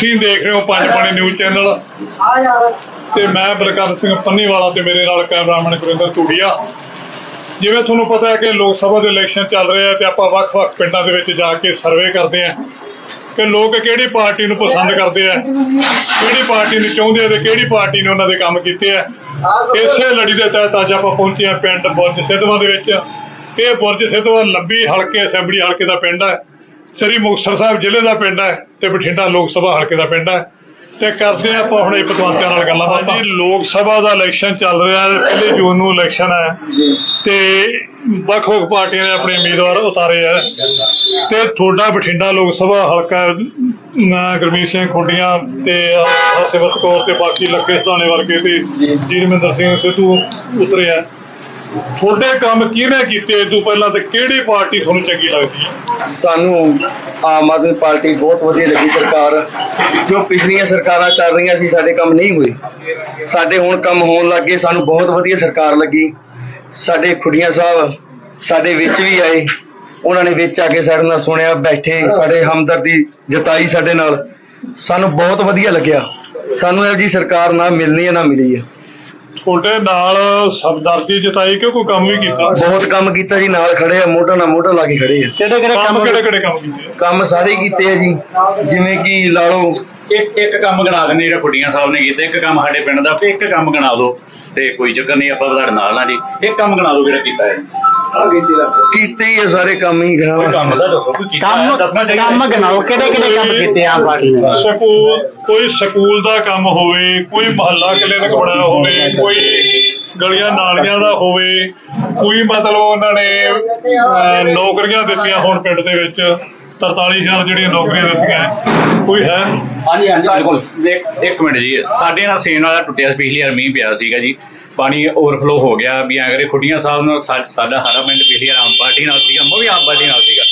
ਤੁਸੀਂ ਦੇਖ ਰਹੇ ਹੋ ਪੰਜ ਪਾਣੀ ਨਿਊਜ਼ ਚੈਨਲ ਤੇ ਮੈਂ ਬਲਕਾਰ ਸਿੰਘ ਪੰਨੀਵਾਲਾ ਤੇ ਮੇਰੇ ਨਾਲ ਕੈਮਰਾਮੈਨ ਗੁਰਿੰਦਰ ਧੂੜੀਆ। ਜਿਵੇਂ ਤੁਹਾਨੂੰ ਪਤਾ ਹੈ ਕਿ ਲੋਕ ਸਭਾ ਦੇ ਇਲੈਕਸ਼ਨ ਚੱਲ ਰਹੇ ਆ ਤੇ ਆਪਾਂ ਵੱਖ-ਵੱਖ ਪਿੰਡਾਂ ਦੇ ਵਿੱਚ ਜਾ ਕੇ ਸਰਵੇ ਕਰਦੇ ਆ ਕਿ ਲੋਕ ਕਿਹੜੀ ਪਾਰਟੀ ਨੂੰ ਪਸੰਦ ਕਰਦੇ ਆ ਕਿਹੜੀ ਪਾਰਟੀ ਨੂੰ ਚਾਹੁੰਦੇ ਆ ਤੇ ਕਿਹੜੀ ਪਾਰਟੀ ਨੇ ਉਹਨਾਂ ਦੇ ਕੰਮ ਕੀਤੇ ਆ। ਇਸੇ ਲੜੀ ਦੇ ਤਹਿਤ ਅੱਜ ਆਪਾਂ ਪਹੁੰਚੇ ਆ ਪਿੰਡ ਬੁਰਜ ਸਿੱਧਵਾਂ ਦੇ ਵਿੱਚ। ਇਹ ਬੁਰਜ ਸਿੱਧਵਾਂ ਲੰਬੀ ਹਲਕੇ ਅਸੈਂਬਲੀ ਹਲਕੇ ਦਾ ਪਿੰਡ ਹੈ ਸ੍ਰੀ ਮੁਕਤਸਰ ਸਾਹਿਬ ਜ਼ਿਲ੍ਹੇ ਦਾ ਪਿੰਡ ਹੈ ਤੇ ਬਠਿੰਡਾ ਲੋਕ ਸਭਾ ਹਲਕੇ ਦਾ ਪਿੰਡ ਹੈ। ਤੇ ਕਰਦੇ ਆ ਆਪਾਂ ਹੁਣ ਇਹ ਪਤਵੰਤਿਆਂ ਨਾਲ ਗੱਲਾਂ ਬਾਤਾਂ। ਜੀ ਲੋਕ ਸਭਾ ਦਾ ਇਲੈਕਸ਼ਨ ਚੱਲ ਰਿਹਾ ਹੈ ਪਹਿਲੇ ਜੂਨ ਨੂੰ ਇਲੈਕਸ਼ਨ ਹੈ। ਤੇ ਵੱਖ-ਵੱਖ ਪਾਰਟੀਆਂ ਨੇ ਆਪਣੇ ਉਮੀਦਵਾਰ ਉਤਾਰੇ ਆ ਤੇ ਤੁਹਾਡਾ ਬਠਿੰਡਾ ਲੋਕ ਸਭਾ ਹਲਕਾ ਗੁਰਮੀਤ ਸਿੰਘ ਖੁੱਡੀਆਂ ਤੇ ਹਰਸਿਮਰਤ ਕੌਰ ਤੇ ਬਾਕੀ ਲੱਗੇ ਸਦਾਣੇ ਵਰਗੇ ਤੇ ਜੀਰਮਿੰਦਰ ਸਿੰਘ ਸਿੱਧੂ ਉਤਰੇ ਆ ਤੁਹਾਡੇ ਕੰਮ ਕਿਹਨੇ ਕੀਤੇ? ਤੋਂ ਪਹਿਲਾਂ ਤੇ ਕਿਹੜੀ ਪਾਰਟੀ ਤੁਹਾਨੂੰ ਚੰਗੀ ਲੱਗਦੀ ਹੈ? ਸਾਨੂੰ ਆਮ ਆਦਮੀ ਪਾਰਟੀ ਬਹੁਤ ਵਧੀਆ ਲੱਗੀ ਸਰਕਾਰ। ਜੋ ਪਿਛਲੀਆਂ ਸਰਕਾਰਾਂ ਚੱਲ ਰਹੀਆਂ ਸੀ, ਸਾਡੇ ਕੰਮ ਨਹੀਂ ਹੋਏ। ਸਾਡੇ ਹੁਣ ਕੰਮ ਹੋਣ ਲੱਗੇ ਸਾਨੂੰ ਬਹੁਤ ਵਧੀਆ ਸਰਕਾਰ ਲੱਗੀ। ਸਾਡੇ ਖੁੱਡੀਆਂ ਸਾਹਿਬ ਸਾਡੇ ਵਿੱਚ ਵੀ ਆਏ। ਉਹਨਾਂ ਨੇ ਵਿੱਚ ਆ ਕੇ ਸਾਡੇ ਨਾਲ ਸੁਣਿਆ, ਬੈਠੇ, ਸਾਡੇ ਹਮਦਰਦੀ ਜਤਾਈ ਸਾਡੇ ਨਾਲ। ਸਾਨੂੰ ਬਹੁਤ ਵਧੀਆ ਲੱਗਿਆ। ਸਾਨੂੰ ਇਹ ਜੀ ਸਰਕਾਰ ਨਾ ਮਿਲਣੀ ਹੈ, ਨਾ ਮਿਲੀ ਹੈ। ਤੁਹਾਡੇ ਨਾਲ ਸਬਦਰਦੀ ਜਤਾਈ ਕਿ ਕੋਈ ਕੰਮ ਵੀ ਕੀਤਾ? ਬਹੁਤ ਕੰਮ ਕੀਤਾ ਜੀ ਨਾਲ ਖੜੇ ਆ ਮੋਢਾ ਨਾਲ ਮੋਢਾ ਲਾ ਕੇ ਖੜੇ ਆ। ਕਿਹੜੇ ਕਿਹੜੇ ਕੰਮ ਕਿਹੜੇ ਕਿਹੜੇ ਕੰਮ ਕੀਤੇ? ਕੰਮ ਸਾਰੇ ਕੀਤੇ ਆ ਜੀ ਜਿਵੇਂ ਕਿ ਲਾ ਲਓ ਇੱਕ ਇੱਕ ਕੰਮ ਗਣਾ ਦਿੰਦੇ ਜਿਹੜਾ ਖੁੱਡੀਆਂ ਸਾਹਿਬ ਨੇ ਕੀਤਾ ਇੱਕ ਕੰਮ ਸਾਡੇ ਪਿੰਡ ਦਾ ਇੱਕ ਕੰਮ ਗਣਾ ਦਿਓ ਤੇ ਕੋਈ ਚੱਕਰ ਨਹੀਂ ਆਪਾਂ ਤੁਹਾਡੇ ਨਾਲ ਆ ਜੀ। ਇੱਕ ਕੰਮ ਗਣਾ ਦਿਓ ਜਿਹੜਾ ਕੀਤਾ ਹੈ। ਕੀਤੇ ਹੀ ਆ ਸਾਰੇ ਕੰਮ ਹੀ ਕੋਈ ਕਰਾਵਾਂ ਕੰਮ ਦਾ ਦੱਸੋ ਕੋਈ ਕੀਤਾ ਹੈ, ਦੱਸਣਾ ਚਾਹੀਦਾ ਕੰਮ ਗਣਾਓ ਕਿਹੜੇ ਕਿਹੜੇ ਕੰਮ ਕੀਤੇ ਆ ਪਾਰਟੀ ਨੇ ਸਕੂਲ ਕੋਈ ਸਕੂਲ ਦਾ ਕੰਮ ਹੋਵੇ ਕੋਈ ਮਹੱਲਾ ਕਲੀਨਿਕ ਬਣਾਇਆ ਹੋਵੇ ਕੋਈ ਗਲੀਆਂ ਨਾਲੀਆਂ ਦਾ ਹੋਵੇ ਕੋਈ ਮਤਲਬ ਉਹਨਾਂ ਨੇ ਅਹ, ਨੌਕਰੀਆਂ ਦਿੱਤੀਆਂ ਹੁਣ ਪਿੰਡ ਦੇ ਵਿੱਚ। 43000 ਜਿਹੜੀਆਂ ਨੌਕਰੀਆਂ ਦਿੱਤੀਆਂ ਕੋਈ ਹੈ? ਹਾਂਜੀ ਹਾਂਜੀ ਬਿਲਕੁਲ। ਇੱਕ ਇੱਕ ਮਿੰਟ ਜੀ। ਸਾਡੇ ਨਾਲ ਸੇਨ ਵਾਲਾ ਟੁੱਟਿਆ ਪਿਛਲੀ ਵਾਰ ਮੀਂਹ ਪਿਆ ਸੀਗਾ ਜੀ। ਪਾਣੀ ਓਵਰਫਲੋ ਹੋ ਗਿਆ ਵੀ ਕਰੇ ਖੁੱਡੀਆਂ ਸਾਹਿਬ ਨੂੰ ਸਾ- ਸਾਡਾ ਹਰਾ ਪਿੰਡ ਪਿਛਲੀ ਵਾਰ ਆਮ ਪਾਰਟੀ ਨਾਲ ਸੀਗਾ ਮੈਂ ਵੀ ਆਮ ਪਾਰਟੀ ਨਾਲ ਸੀਗਾ।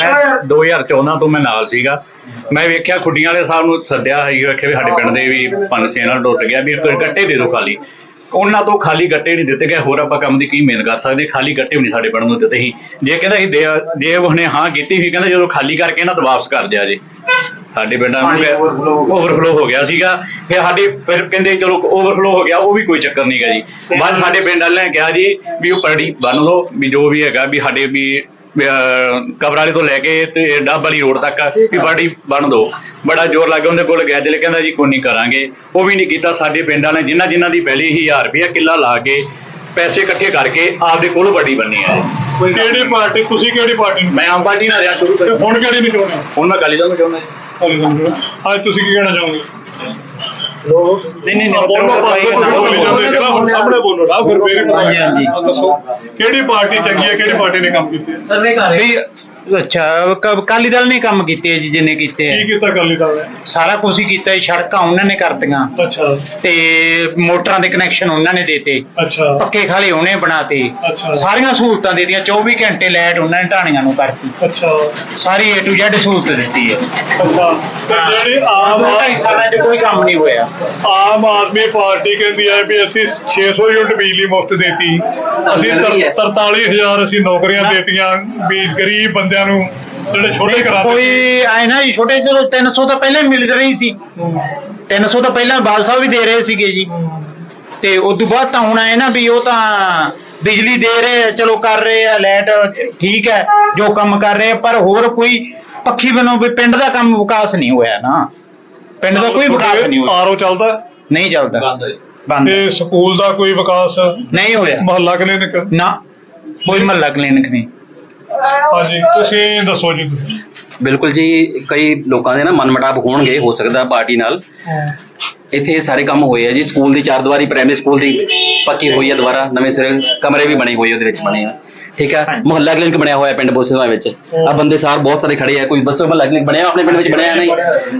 ਮੈਂ 2014 ਤੋਂ ਮੈਂ ਨਾਲ ਸੀਗਾ। ਮੈਂ ਵੇਖਿਆ ਖੁੱਡੀਆਂ ਵਾਲੇ ਸਾਹਿਬ ਨੂੰ ਸੱਦਿਆ ਸੀ ਵੇਖਿਆ ਵੀ ਸਾਡੇ ਪਿੰਡ ਦੇ ਵੀ ਪੰਜ ਸੇਨ ਨਾਲ ਟੁੱਟ ਗਿਆ ਵੀ ਇੱਕ ਗੱਟੇ ਦੇ ਦਿਓ ਖਾਲੀ। ਉਹਨਾਂ ਤੋਂ ਖਾਲੀ ਗੱਟੇ ਨਹੀਂ ਦਿੱਤੇ ਗਏ ਹੋਰ ਆਪਾਂ ਕੰਮ ਦੀ ਕੀ ਮਿਹਨਤ ਕਰ ਸਕਦੇ ਖਾਲੀ ਗੱਟੇ ਵੀ ਨਹੀਂ ਸਾਡੇ ਪਿੰਡ ਨੂੰ ਦਿੱਤੇ ਸੀ। ਜੇ ਕਹਿੰਦਾ ਸੀ ਦੇ ਜੇ ਉਹਨੇ ਹਾਂ ਕੀਤੀ ਸੀ ਕਹਿੰਦਾ ਜਦੋਂ ਖਾਲੀ ਕਰਕੇ ਨਾ ਤਾਂ ਵਾਪਸ ਕਰ ਦਿਆ ਜੇ। ਸਾਡੇ ਪਿੰਡਾਂ ਨੂੰ ਓਵਰਫਲੋ ਹੋ ਗਿਆ। ਸੀਗਾ। ਫਿਰ ਸਾਡੇ ਫਿਰ ਕਹਿੰਦੇ ਚਲੋ ਓਵਰਫਲੋ ਹੋ ਗਿਆ ਉਹ ਵੀ ਕੋਈ ਚੱਕਰ ਨਹੀਂਗਾ ਜੀ। ਬਾਅਦ 'ਚ ਸਾਡੇ ਪਿੰਡ ਵਾਲਿਆਂ ਨੇ ਕਿਹਾ ਜੀ ਵੀ ਉਹ ਪਰੜੀ ਬੰਨ ਲਓ ਵੀ ਜੋ ਵੀ ਹੈਗਾ ਵੀ ਸਾਡੇ ਵੀ ਕਬਰਾਲੇ ਤੋਂ ਲੈ ਕੇ ਤੇ ਡੱਬ ਵਾਲੀ ਰੋਡ ਤੱਕ ਵੀ ਪਰੜੀ ਬੰਨ ਦਿਓ ਬੜਾ ਜ਼ੋਰ ਲੱਗ ਗਿਆ ਉਹਦੇ ਕੋਲ ਗਿਆ ਜਲੇ ਕਹਿੰਦਾ ਜੀ ਕੋਈ ਨਹੀਂ ਕਰਾਂਗੇ। ਉਹ ਵੀ ਨਹੀਂ ਕੀਤਾ ਸਾਡੇ ਪਿੰਡ ਵਾਲਿਆਂ ਜਿਨ੍ਹਾਂ ਜਿਨ੍ਹਾਂ ਦੀ ਪਹਿਲੀ 1000 ਰੁਪਇਆ ਕਿੱਲਾ ਲਾ ਕੇ ਪੈਸੇ ਇਕੱਠੇ ਕਰਕੇ ਆਪਦੇ ਕੋਲ ਵੱਡੀ ਬੰਨੀ ਹੈ ਕਿਹੜੀ ਪਾਰਟੀ ਤੁਸੀਂ ਕਿਹੜੀ ਪਾਰਟੀ ਨੂੰ? ਮੈਂ ਆਮ ਪਾਰਟੀ ਨਾਲ ਰਿਹਾ ਸ਼ੁਰੂ ਤੇ ਹੁਣ ਕਿਹੜੀ ਨੂੰ ਚਾਹੁੰਦੇ ਹੋ? ਹੁਣ ਮੈਂ ਗਾਲੀ ਦਾ ਚਾਹੁੰਦਾ ਜੀ। ਅੱਜ ਤੁਸੀਂ ਕੀ ਕਹਿਣਾ ਚਾਹੋਗੇ? ਨਹੀਂ ਨਹੀਂ ਬੋਲੋ ਬੋਲੀ ਜਾਂਦੇ ਨਾ ਹੁਣ ਸਾਹਮਣੇ ਬੋਲੋ ਨਾ ਫਿਰ ਪਤਾ ਹਾਂਜੀ, ਹਾਂਜੀ। ਦੱਸੋ ਕਿਹੜੀ ਪਾਰਟੀ ਚੰਗੀ ਹੈ ਕਿਹੜੀ ਪਾਰਟੀ ਨੇ ਕੰਮ ਕੀਤੇ ਆ? ਵੀ ਅੱਛਾ ਕ- ਅਕਾਲੀ ਦਲ ਨੇ ਕੰਮ ਕੀਤੇ ਆ ਜੀ ਜਿੰਨੇ ਕੀਤੇ ਕੀ ਆ ਕੀਤਾ ਅਕਾਲੀ ਦਲ ਨੇ? ਸਾਰਾ ਕੁਝ ਹੀ ਕੀਤਾ ਜੀ ਸੜਕਾਂ ਉਹਨਾਂ ਨੇ ਕਰਤੀਆਂ। ਅੱਛਾ। ਤੇ ਮੋਟਰਾਂ ਦੇ ਕਨੈਕਸ਼ਨ ਉਹਨਾਂ ਨੇ ਦੇਤੇ। ਅੱਛਾ। ਪੱਕੇ ਖਾਲੇ ਉਹਨੇ ਬਣਾਤੇ। ਅੱਛਾ। ਸਾਰੀਆਂ ਸਹੂਲਤਾਂ ਦੇ ਦਿੱਤੀਆਂ 24 ਘੰਟੇ ਲਾਈਟ ਉਹਨਾਂ ਨੇ ਢਾਣੀਆਂ ਨੂੰ ਕਰਤੀ। ਅੱਛਾ। ਸਾਰੀ A to Z ਸਹੂਲਤ ਦਿੱਤੀ ਹੈ ਅੱਛਾ। ਤੇ ਜਿਹੜੀ ਆਮ ਦੋ ਢਾਈ ਸਾਲਾਂ 'ਚ ਕੋਈ ਕੰਮ ਨਹੀਂ ਹੋਇਆ। ਆਮ ਆਦਮੀ ਪਾਰਟੀ ਕਹਿੰਦੀ ਹੈ ਵੀ ਅਸੀਂ 600 ਯੂਨਿਟ ਬਿਜਲੀ ਮੁਫਤ ਦੇਤੀ। ਅਸੀਂ ਤਰ- 43000 ਅਸੀਂ ਨੌਕਰੀਆਂ ਦੇਤੀਆਂ। ਵੀ ਗਰੀਬ ਬੰਦਿਆਂ ਨੂੰ ਜਿਹੜੇ ਛੋਟੇ ਦੇ ਕੋਈ ਐ ਨਾ ਜੀ ਛੋਟੇ ਚਲੋ 300 ਤਾਂ ਪਹਿਲਾਂ ਹੀ ਮਿਲ ਰਹੀ ਸੀ। 300 ਤਾਂ ਪਹਿਲਾਂ ਬਾਲ ਸਾਹਿਬ ਵੀ ਦੇ ਰਹੇ ਸੀਗੇ ਜੀ। ਤੇ ਉਸ ਤੋਂ ਬਾਅਦ ਤਾਂ ਹੁਣ ਆਏ ਨਾ ਵੀ ਉਹ ਤਾਂ ਬਿਜਲੀ ਦੇ ਰਹੇ ਆ ਚਲੋ ਕਰ ਰਹੇ ਆ ਲਾਈਟ ਠੀਕ ਹੈ ਜੋ ਕੰਮ ਕਰ ਰਹੇ ਆ ਪਰ ਹੋਰ ਕੋਈ ਪੱਖੀ ਬਣੋ ਵੀ ਪਿੰਡ ਦਾ ਕੰਮ ਵਿਕਾਸ ਨਹੀਂ ਹੋਇਆ ਨਾ। ਪਿੰਡ ਦਾ ਕੋਈ ਵਿਕਾਸ ਨਹੀਂ ਹੋਇਆ। ਆਰਓ ਚੱਲਦਾ? ਨਹੀਂ ਚੱਲਦਾ। ਬੰਦ ਤੇ ਸਕੂਲ ਦਾ ਕੋਈ ਵਿਕਾਸ ਨਹੀਂ ਹੋਇਆ। ਮਹੱਲਾ ਕਲੀਨਿਕ? ਨਾ ਕੋਈ ਮਹੱਲਾ ਕਲੀਨਿਕ ਨਹੀਂ। ਹਾਂਜੀ ਤੁਸੀਂ ਦੱਸੋ ਜੀ। ਤੁਸੀਂ ਬਿਲਕੁਲ ਜੀ ਕਈ ਲੋਕਾਂ ਦੇ ਨਾ ਮਨਮਟਾਵ ਹੋਣਗੇ ਹੋ ਸਕਦਾ ਪਾਰਟੀ ਨਾਲ। ਇੱਥੇ ਇਹ ਸਾਰੇ ਕੰਮ ਹੋਏ ਆ ਜੀ ਸਕੂਲ ਦੀ ਚਾਰ ਦੀਵਾਰੀ ਪ੍ਰਾਇਮਰੀ ਸਕੂਲ ਦੀ ਪੱਕੀ ਹੋਈ ਹੈ ਦੁਬਾਰਾ ਨਵੇਂ ਸਿਰੇ ਕਮਰੇ ਵੀ ਬਣੇ ਹੋਏ ਆ ਉਹਦੇ ਵਿੱਚ ਬਣੇ ਆ। ਠੀਕ ਹੈ ਮੁਹੱਲਾ ਕਲੀਨਿਕ ਬਣਿਆ ਹੋਇਆ ਪਿੰਡ ਬੋਸੇਵਾ ਵਿੱਚ। ਆ ਬੰਦੇ ਸਾਰ ਬਹੁਤ ਸਾਰੇ ਖੜੇ ਆ ਕੋਈ ਬੱਸੋ ਮੁਹੱਲਾ ਕਲੀਨਿਕ ਬਣਿਆ ਆਪਣੇ ਪਿੰਡ ਵਿੱਚ ਬਣਿਆ ਨਹੀਂ।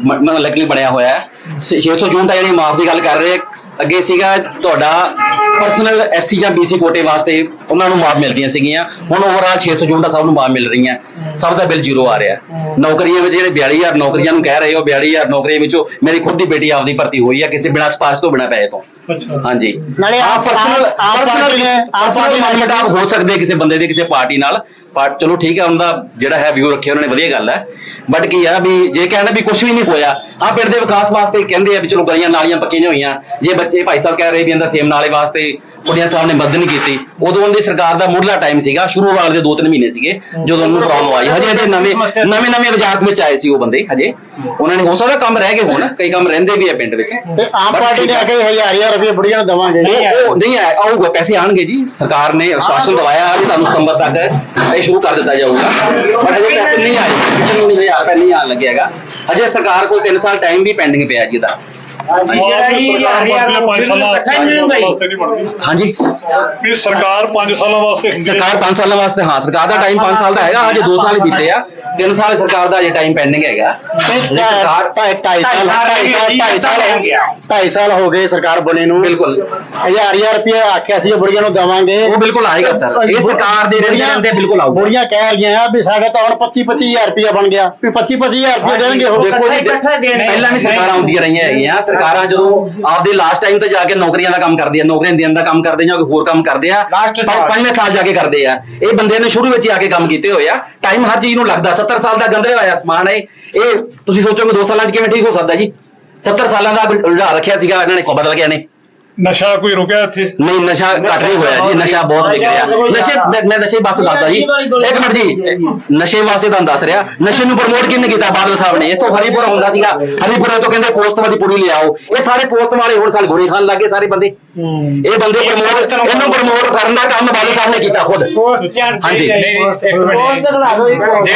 ਮੁਹੱਲਾ ਕਲੀਨਿਕ ਬਣਿਆ ਹੋਇਆ। ਹੈ 600 ਜੂਨ ਤੱਕ ਜਿਹੜੀ ਮਾਫ ਦੀ ਗੱਲ ਕਰ ਰਹੇ ਆ, ਅੱਗੇ ਸੀਗਾ ਤੁਹਾਡਾ ਪਰਸਨਲ ਐਸਸੀ ਜਾਂ ਬੀਸੀ ਕੋਟੇ ਵਾਸਤੇ ਉਹਨਾਂ ਨੂੰ ਮਾਫ ਮਿਲਦੀਆਂ ਸੀਗੀਆਂ। ਹੁਣ ਓਵਰਆਲ 600 ਜੂਨ ਦਾ ਸਭ ਨੂੰ ਮਾਫ ਮਿਲ ਰਹੀਆਂ। ਸਭ ਦਾ ਬਿੱਲ ਜ਼ੀਰੋ ਆ ਰਿਹਾ। ਨੌਕਰੀਆਂ ਵਿੱਚ ਜਿਹੜੇ 42000 ਨੌਕਰੀਆਂ ਨੂੰ ਕਹਿ ਰਹੇ ਹੋ 42000 ਨੌਕਰੀਆਂ ਵਿੱਚੋਂ ਮੇਰੀ ਖੁਦ ਦੀ ਬੇਟੀ ਆਪਦੀ ਭਰਤੀ ਹੋਈ ਆ ਕਿਸੇ ਬਿਨਾਂ ਸਿਫਾਰਿਸ਼ ਤੋਂ ਬਿਨਾਂ ਪੈਸੇ ਤੋਂ। ਅੱਛਾ। ਹਾਂਜੀ। ਨਾਲੇ ਆਪ- ਪਰਸਨਲ ਪਰਸਨਲ ਪਰਸਨਲ ਮਨਮਟਾਵ ਹੋ ਸਕਦੇ ਕਿਸੇ ਬੰਦੇ ਦੇ ਕਿਸੇ ਪਾਰਟੀ ਨਾਲ। ਪਰ ਚਲੋ ਠੀਕ ਹੈ, ਉਹਨਾਂ ਦਾ ਜਿਹੜਾ ਹੈ ਵਿਊ ਰੱਖਿਆ, ਉਹਨਾਂ ਨੇ ਵਧੀਆ ਗੱਲ ਹੈ। ਬਟ ਕੀ ਆ ਵੀ ਜੇ ਕਹਿਣਾ ਵੀ ਕੁਝ ਵੀ ਨਹੀਂ ਹੋਇਆ ਆ ਪਿੰਡ ਦੇ ਵਿਕਾਸ ਵਾਸਤੇ ਕਹਿੰਦੇ ਆ ਵੀ ਚਲੋ ਗਲੀਆਂ ਨਾਲੀਆਂ ਪੱਕੀਆਂ ਨਹੀਂ ਹੋਈਆਂ ਜੇ ਬੱਚੇ ਭਾਈ ਸਾਹਿਬ ਕਹਿ ਰਹੇ ਵੀ ਇਹਦਾ ਸੇਮ ਨਾਲੇ ਵਾਸਤੇ ਕੁੜੀਆਂ ਸਾਹਿਬ ਨੇ ਮਦਦ ਨਹੀਂ ਕੀਤੀ। ਉਦੋਂ ਉਹਨਾਂ ਦੀ ਸਰਕਾਰ ਦਾ ਮੁੱਢਲਾ ਟਾਈਮ ਸੀਗਾ ਸ਼ੁਰੂ ਵਾਲੇ ਦੇ 2-3 ਮਹੀਨੇ ਸੀਗੇ ਜਦੋਂ ਉਹਨੂੰ ਪ੍ਰੋਬਲਮ ਆਈ। ਹਜੇ ਹਜੇ ਨਵੇਂ ਨਵੇਂ ਨਵੇਂ ਵਜ਼ਾਰਤ ਵਿੱਚ ਆਏ ਸੀ ਉਹ ਬੰਦੇ ਹਜੇ। ਉਹਨਾਂ ਨੇ ਹੋ ਸਕਦਾ ਕੰਮ ਰਹਿ ਗਏ ਹੋਣ ਕਈ ਕੰਮ ਰਹਿੰਦੇ ਵੀ ਆ ਪਿੰਡ ਵਿੱਚ। ਤੇ ਆਮ ਪਾਰਟੀ ਨੇ ਆ। ਕੇ ਹਜ਼ਾਰ ਰੁਪਏ ਬੁੜੀਆਂ ਨੂੰ ਦੇਵਾਂਗੇ ਉਹ ਉਹ ਨਹੀਂ ਆਏ ਆਊਗਾ ਪੈਸੇ ਆਣਗੇ ਜੀ। ਸਰਕਾਰ ਨੇ ਆਸ਼ਵਾਸਨ ਦਵਾਇਆ ਵੀ ਤੁਹਾਨੂੰ ਸਤੰਬਰ ਤੱਕ ਇਹ ਸ਼ੁਰੂ ਕਰ ਦਿੱਤਾ ਜਾਊਗਾ। ਪਰ ਹਜੇ ਪੈਸੇ ਨਹੀਂ ਆਏ ਕਿਸੇ ਨੂੰ ਨਹੀਂ ਹਜ਼ਾਰ ਰੁਪਏ ਨਹੀਂ ਆਣ ਲੱਗਿਆਗਾ ਹਜੇ ਸਰਕਾਰ ਕੋਲ 3 ਸਾਲ ਟਾਈਮ ਵੀ ਪੈਂਡਿੰਗ ਪਿਆ ਜੀ ਇਹਦਾ। ਸਰਕਾਰ ਬਣਦੀ ਆ 5 ਸਾਲਾਂ ਵਾਸਤੇ। ਨਹੀਂ ਬਣਦੀ। ਹਾਂਜੀ। ਵੀ ਸਰਕਾਰ 5 ਸਾਲਾਂ ਵਾਸਤੇ ਹੁੰਦੀ ਹੈ। ਸਰਕਾਰ 5 ਸਾਲਾਂ ਵਾਸਤੇ ਹਾਂ ਸਰਕਾਰ ਦਾ ਟਾਈਮ 5 ਸਾਲ ਦਾ ਹੈਗਾ ਹਜੇ 2 ਸਾਲ ਹੀ ਬੀਤੇ ਆ। 3 ਸਾਲ ਸਰਕਾਰ ਦਾ ਹਜੇ ਟਾਈਮ ਪੈਂਡਿੰਗ ਹੈਗਾ। ਸਰਕਾਰ ਢਾਈ ਢਾਈ ਸਾਲ ਢਾਈ ਸਾਲ ਢਾਈ ਸਾਲ ਹੋ ਗਿਆ ਢਾਈ ਸਾਲ ਹੋ ਗਏ ਸਰਕਾਰ ਬਣੇ ਨੂੰ। ਬਿਲਕੁਲ। ਹਜ਼ਾਰ ਹਜ਼ਾਰ ਰੁਪਏ ਆਖਿਆ ਸੀ ਬੁੜੀਆਂ ਨੂੰ ਦੇਵਾਂਗੇ। ਉਹ ਬਿਲਕੁਲ ਆਏਗਾ ਸਰ। ਇਹ ਸਰਕਾਰ ਦੇ ਰਹਿੰਦੇ ਤੇ ਬਿਲਕੁਲ ਆਊਗਾ। ਬੁੜੀਆਂ ਕਹਿ ਰਹੀਆਂ ਆ ਵੀ ਸਾਡਾ ਤਾਂ ਹੁਣ 25 25000 ਰੁਪਏ ਬਣ ਗਿਆ। ਵੀ 25 25000 ਰੁਪਏ ਦੇਣਗੇ ਉਹ। ਦੇਖੋ ਜੀ ਪਹਿਲਾਂ ਵੀ ਸਰਕਾਰਾਂ ਆਉਂਦੀਆਂ ਰਹੀਆਂ ਹੈਗੀਆਂ ਸਰਕਾਰਾਂ ਜਦੋਂ ਆਪਦੇ ਲਾਸਟ ਟਾਈਮ ਤੇ ਜਾ ਕੇ ਨੌਕਰੀਆਂ ਦਾ ਕੰਮ ਕਰਦੀਆਂ ਨੌਕਰੀਆਂ ਦੇਣ ਦਾ ਕੰਮ ਕਰਦੇ ਜਾਂ ਕੋਈ ਹੋਰ ਕੰਮ ਕਰਦੇ ਆ Last ਪੰਜ- ਸਾਲ। ਪੰਜਵੇਂ ਸਾਲ ਜਾ ਕੇ ਕਰਦੇ ਆ। ਇਹ ਬੰਦੇ ਨੇ ਸ਼ੁਰੂ ਵਿੱਚ ਹੀ ਆ ਕੇ ਕੰਮ ਕੀਤੇ ਹੋਏ ਆ। ਟਾਈਮ ਹਰ ਚੀਜ਼ ਨੂੰ ਲੱਗਦਾ। 70 ਸਾਲ ਦਾ ਗੰਦਲੇ ਹੋਇਆ ਸਮਾਨ ਹੈ। ਇਹ ਤੁਸੀਂ ਸੋਚੋਗੇ 2 ਸਾਲਾਂ 'ਚ ਕਿਵੇਂ ਠੀਕ ਹੋ ਸਕਦਾ ਜੀ? 70 ਸਾਲਾਂ ਦਾ ਉਲਝਾ ਰੱਖਿਆ ਸੀਗਾ ਇਹਨਾਂ ਨੇ ਕੋ ਬਦਲ ਗਿਆ ਨੇ। ਨਸ਼ਾ ਕੋਈ ਰੁਕਿਆ ਇੱਥੇ? ਨਹੀਂ ਨਸ਼ਾ ਘੱਟ ਨਹੀਂ ਹੋਇਆ ਜੀ ਨਸ਼ਾ ਬਹੁਤ ਵਿਕ ਰਿਹਾ ਨਸ਼ੇ ਮੈਂ- ਮੈਂ ਨਸ਼ੇ ਵਾਸਤੇ ਦੱਸਦਾ ਜੀ। ਇੱਕ ਮਿੰਟ ਜੀ। ਨਸ਼ੇ ਵਾਸਤੇ ਤੁਹਾਨੂੰ ਦੱਸ ਰਿਹਾ। ਨਸ਼ੇ ਨੂੰ ਪ੍ਰਮੋਟ ਕਿਹਨੇ ਕੀਤਾ? ਬਾਦਲ ਸਾਹਿਬ ਨੇ। ਇੱਥੋਂ ਹਰੀਪੁਰ ਹੁੰਦਾ ਸੀਗਾ। ਹਰੀਪੁਰ ਤੋਂ ਕਹਿੰਦੇ ਪੋਸਟ ਵਾਲੀ ਪੁੜੀ ਲਿਆਓ। ਇਹ ਸਾਰੇ ਪੋਸਟ ਵਾਲੇ ਹੁਣ ਸਾਲ ਗੋਲੀ ਖਾਣ ਲੱਗੇ ਸਾਰੇ ਬੰਦੇ। ਇਹ ਬੰਦੇ ਪ੍ਰਮੋਟ ਇਹਨੂੰ ਪ੍ਰਮੋਟ ਕਰਨ ਦਾ ਕੰਮ ਬਾਦਲ ਸਾਹਿਬ ਨੇ ਕੀਤਾ ਖੁਦ ਹਾਂਜੀ ਇੱਕ ਮਿੰਟ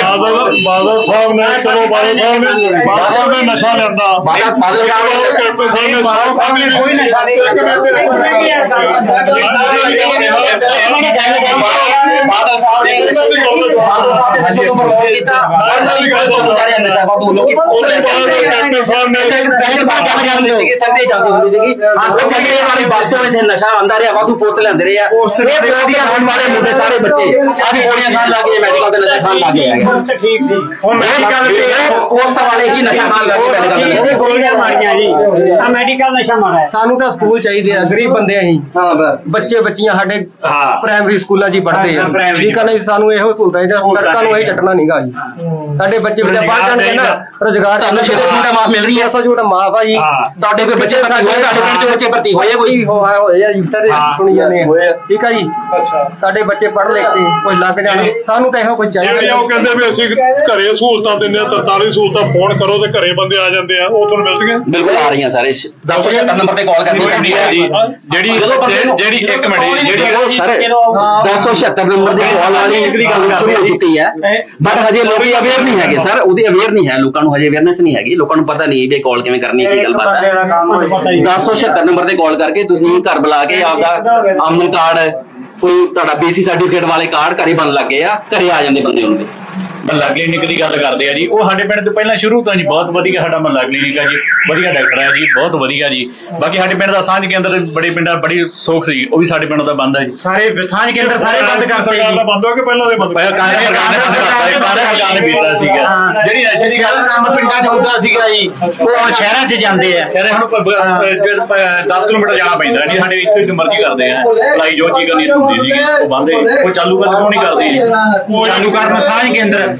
ਬਾਦਲ ਬਾਦਲ ਸਾਹਿਬ ਨੇ ਚਲੋ ਬਾਦਲ ਸਾਹਿਬ ਨੇ ਬਾਦਲ ਸਾਹਿਬ ਨੇ ਨਸ਼ਾ ਲਿਆਂਦਾ ਬਾਦਲ ਬਾਦਲ ਸਾਹਿਬ ਨੇ ਕੈਪਟਨ ਸਾਹਿਬ ਨੇ ਬਾਦਲ ਸਾਹਿਬ ਨੇ ਕੋਈ ਨਸ਼ਾ ਨਹੀਂ। ਬਾਦਲ ਸਾਹਿਬ ਨੇ ਬਾਦਲ ਸਾਹਿਬ ਨੇ ਗੱਲ ਤੋਂ ਨਸ਼ਾ ਆਂਦਾ ਰਿਹਾ ਵਾਧੂ ਪੋਸਟ ਲੈਂਦੇ ਰਹੇ ਆ। ਇਹ ਬੋਡੀਆਂ ਖਾਣ ਵਾਲੇ ਮੁੰਡੇ ਬੱਚੇ। ਆਹ ਗੋਲੀਆਂ ਖਾਣ ਲੱਗੇ ਮੈਡੀਕਲ ਦੇ ਨਸ਼ਾ ਖਾਣ ਲੱਗੇ ਆ ਠੀਕ ਸੀ। ਹੁਣ ਮੈਡੀਕਲ ਤੇ ਪੋਸਟ ਵਾਲੇ ਹੀ ਨਸ਼ਾ ਖਾਣ ਲੱਗੇ ਮੈਡੀਕਲ ਦੇ ਨਸ਼ਾ। ਗੋਲੀਆਂ ਮਾਰੀਆਂ ਜੀ। ਆ ਮੈਡੀਕਲ ਨਸ਼ਾ ਮਾਰਿਆ ਸਾਨੂੰ ਤਾਂ ਸਕੂਲ ਚਾਹੀਦੇ ਆ ਗਰੀਬ ਬੰਦੇ ਅਸੀਂ ਹਾਂ ਬਸ। ਬੱਚੇ ਬੱਚੀਆਂ ਸਾਡੇ ਹਾਂ। ਪ੍ਰਾਇਮਰੀ ਸਕੂਲਾਂ 'ਚ ਹੀ ਪੜ੍ਹਦੇ ਆ। ਹਾਂ, primary ਠੀਕ ਆ ਨਹੀਂ ਸਾਨੂੰ ਇਹੋ ਸਹੂਲਤਾਂ ਜਿਹੜਾ ਸੜਕਾਂ ਨੂੰ ਇਹ ਚੱਟਣਾ ਨਹੀਂਗਾ ਜੀ। ਸਾਡੇ ਬੱਚੇ ਬੱਚੇ ਪੜ੍ਹ ਜਾਣਗੇ ਨਾ ਰੋਜ਼ਗਾਰ ਤੁਹਾਨੂੰ ਛੋਟੇ ਛੋਟੇ ਮਾਫ ਮਿਲ ਰਹੀ ਹੈ? 600 ਜੂਟ ਮਾਫ ਆ ਜੀ। ਤੁਹਾਡੇ ਕੋਈ ਬੱਚੇ ਭਰਤੀ ਹੋਏ ਤੁਹਾਡੇ ਪਿੰਡ ਚ ਬੱਚੇ ਭਰਤੀ ਹੋਏ ਕੋਈ? ਹੋਇਆ ਹੋਏ ਆ ਜੀ ਫਿਰ ਸੁਣੀ ਜਾਂਦੇ ਆ। ਠੀਕ ਆ ਜੀ। ਅੱਛਾ। ਸਾਡੇ ਬੱਚੇ ਪੜ੍ਹ ਲਿਖ ਕੇ ਕੋਈ ਲੱਗ ਜਾਣ। ਸਾਨੂੰ ਤਾਂ ਇਹੋ ਕੋਈ ਜਿਹੜੇ ਚਾਹੀਦਾ ਉਹ ਕਹਿੰਦੇ ਵੀ ਅਸੀਂ ਘਰੇ ਸਹੂਲਤਾਂ ਦਿੰਦੇ ਆ 43 ਸਹੂਲਤਾਂ ਫੋਨ ਕਰੋ ਤੇ ਘਰੇ ਬੰਦੇ ਆ ਜਾਂਦੇ ਆ ਉਹ ਤੁਹਾਨੂੰ ਮਿਲਦੀਆਂ ਬਿਲਕੁਲ ਆ ਰਹੀਆਂ ਸਾਰੇ। 1076 ਨੰਬਰ ਤੇ ਕਾਲ ਕਰਨੀ ਪੈਂਦੀ ਹੈ। ਜਿਹੜੀ ਜਦੋਂ ਬੰਦੇ ਨੂੰ- ਜਿਹੜੀ ਇੱਕ ਮਿੰਟ ਜੀ, ਜਿਹੜੀ ਸਰ 276 ਨੰਬਰ ਦੀ ਕਾਲ ਵਾਲੀ ਗੱਲ ਸ਼ੁਰੂ ਹੋ ਚੁੱਕੀ ਹੈ। ਬਟ ਹਜੇ ਲੋਕੀ ਅਵੇਅਰ ਨਹੀਂ ਹੈਗੇ ਸਰ ਉਹਦੀ ਅਵੇਅਰ ਨਹੀਂ ਹੈ ਲੋਕਾਂ ਨੂੰ ਹਜੇ ਅਵੇਅਰਨੈਸ ਨਹੀਂ ਹੈਗੀ। ਲੋਕਾਂ ਨੂੰ ਪਤਾ ਨਹੀਂ ਵੀ ਕਾਲ ਕਿਵੇਂ ਕਰਨੀ ਹੈ। ਕੀ ਗੱਲਬਾਤ ਹੈ 1076 ਨੰਬਰ ਤੇ ਕਾਲ ਕਰਕੇ ਤੁਸੀਂ ਘਰ ਬੁਲਾ ਕੇ ਆਪਦਾ ਆਮਦਨ ਕਾਰਡ ਕੋਈ ਤੁਹਾਡਾ ਬੀਸੀ ਸਰਟੀਫਿਕੇਟ ਵਾਲੇ ਕਾਰਡ ਘਰੇ ਬਣ ਲੱਗੇ ਆ, ਘਰੇ ਆ ਜਾਂਦੇ ਬੰਦੇ ਉਹਨਾਂ ਦੇ ਮਹੱਲਾ ਕਲੀਨਿਕ ਦੀ ਗੱਲ ਕਰਦੇ ਆ ਜੀ। ਉਹ ਸਾਡੇ ਪਿੰਡ ਤੋਂ ਪਹਿਲਾਂ ਸ਼ੁਰੂ ਤੋਂ ਜੀ ਬਹੁਤ ਵਧੀਆ ਸਾਡਾ ਮਹੱਲਾ ਕਲੀਨਿਕ ਆ ਜੀ ਵਧੀਆ ਡਾਕਟਰ ਆ ਜੀ ਬਹੁਤ ਵਧੀਆ ਜੀ। ਬਾਕੀ ਸਾਡੇ ਪਿੰਡ ਦਾ ਸਾਂਝ ਕੇਂਦਰ ਬੜੇ ਪਿੰਡਾਂ ਬੜੀ ਸੋਖ ਸੀ ਉਹ ਵੀ ਸਾਡੇ ਪਿੰਡ ਦਾ ਬੰਦ ਹੈ ਜੀ। ਸਾਰੇ ਸਾਂਝ ਕੇਂਦਰ ਸਾਰੇ ਬੰਦ ਕਰਤੇ ਸਰਕਾਰ ਦਾ ਜੀ ਬੰਦ ਹੋ ਕੇ ਪਹਿਲਾਂ ਦੇ ਬੰਦ ਪਹਿਲਾਂ ਕਾਂਗਰਸ ਸਰਕਾਰ ਨੇ ਜੀ, ਸਰਕਾਰ ਨੇ ਕੀਤਾ ਸੀਗਾ ਹਾਂ। ਜਿਹੜੀ ਨਸ਼ੇ ਦੀ ਗੱਲ ਕੰਮ ਪਿੰਡਾਂ 'ਚ ਹੁੰਦਾ ਸੀਗਾ ਜੀ ਉਹ ਹੁਣ ਸ਼ਹਿਰਾਂ 'ਚ ਜਾਂਦੇ ਆ। ਸ਼ਹਿਰੇ ਹੁਣ 10 ਕਿਲੋਮੀਟਰ ਜਾਣਾ ਪੈਂਦਾ ਜੀ ਸਾਡੇ ਇੱਥੇ ਜੋ ਮਰਜ਼ੀ ਕਰਦੇ ਆ। ਭਲਾਈ ਜੋ ਚੀਜ਼ ਕਰਨੀ ਹੁੰਦੀ ਸੀਗੀ ਉਹ ਬੰਦ ਹੈ ਉਹ ਚਾਲੂ ਕਰ ਕਿਉਂ ਨਹੀਂ ਕਰਦੇ ਜੀ। ਚਾਲੂ ਕਰਨ ਸਾਂਝ ਕੇਂਦਰ।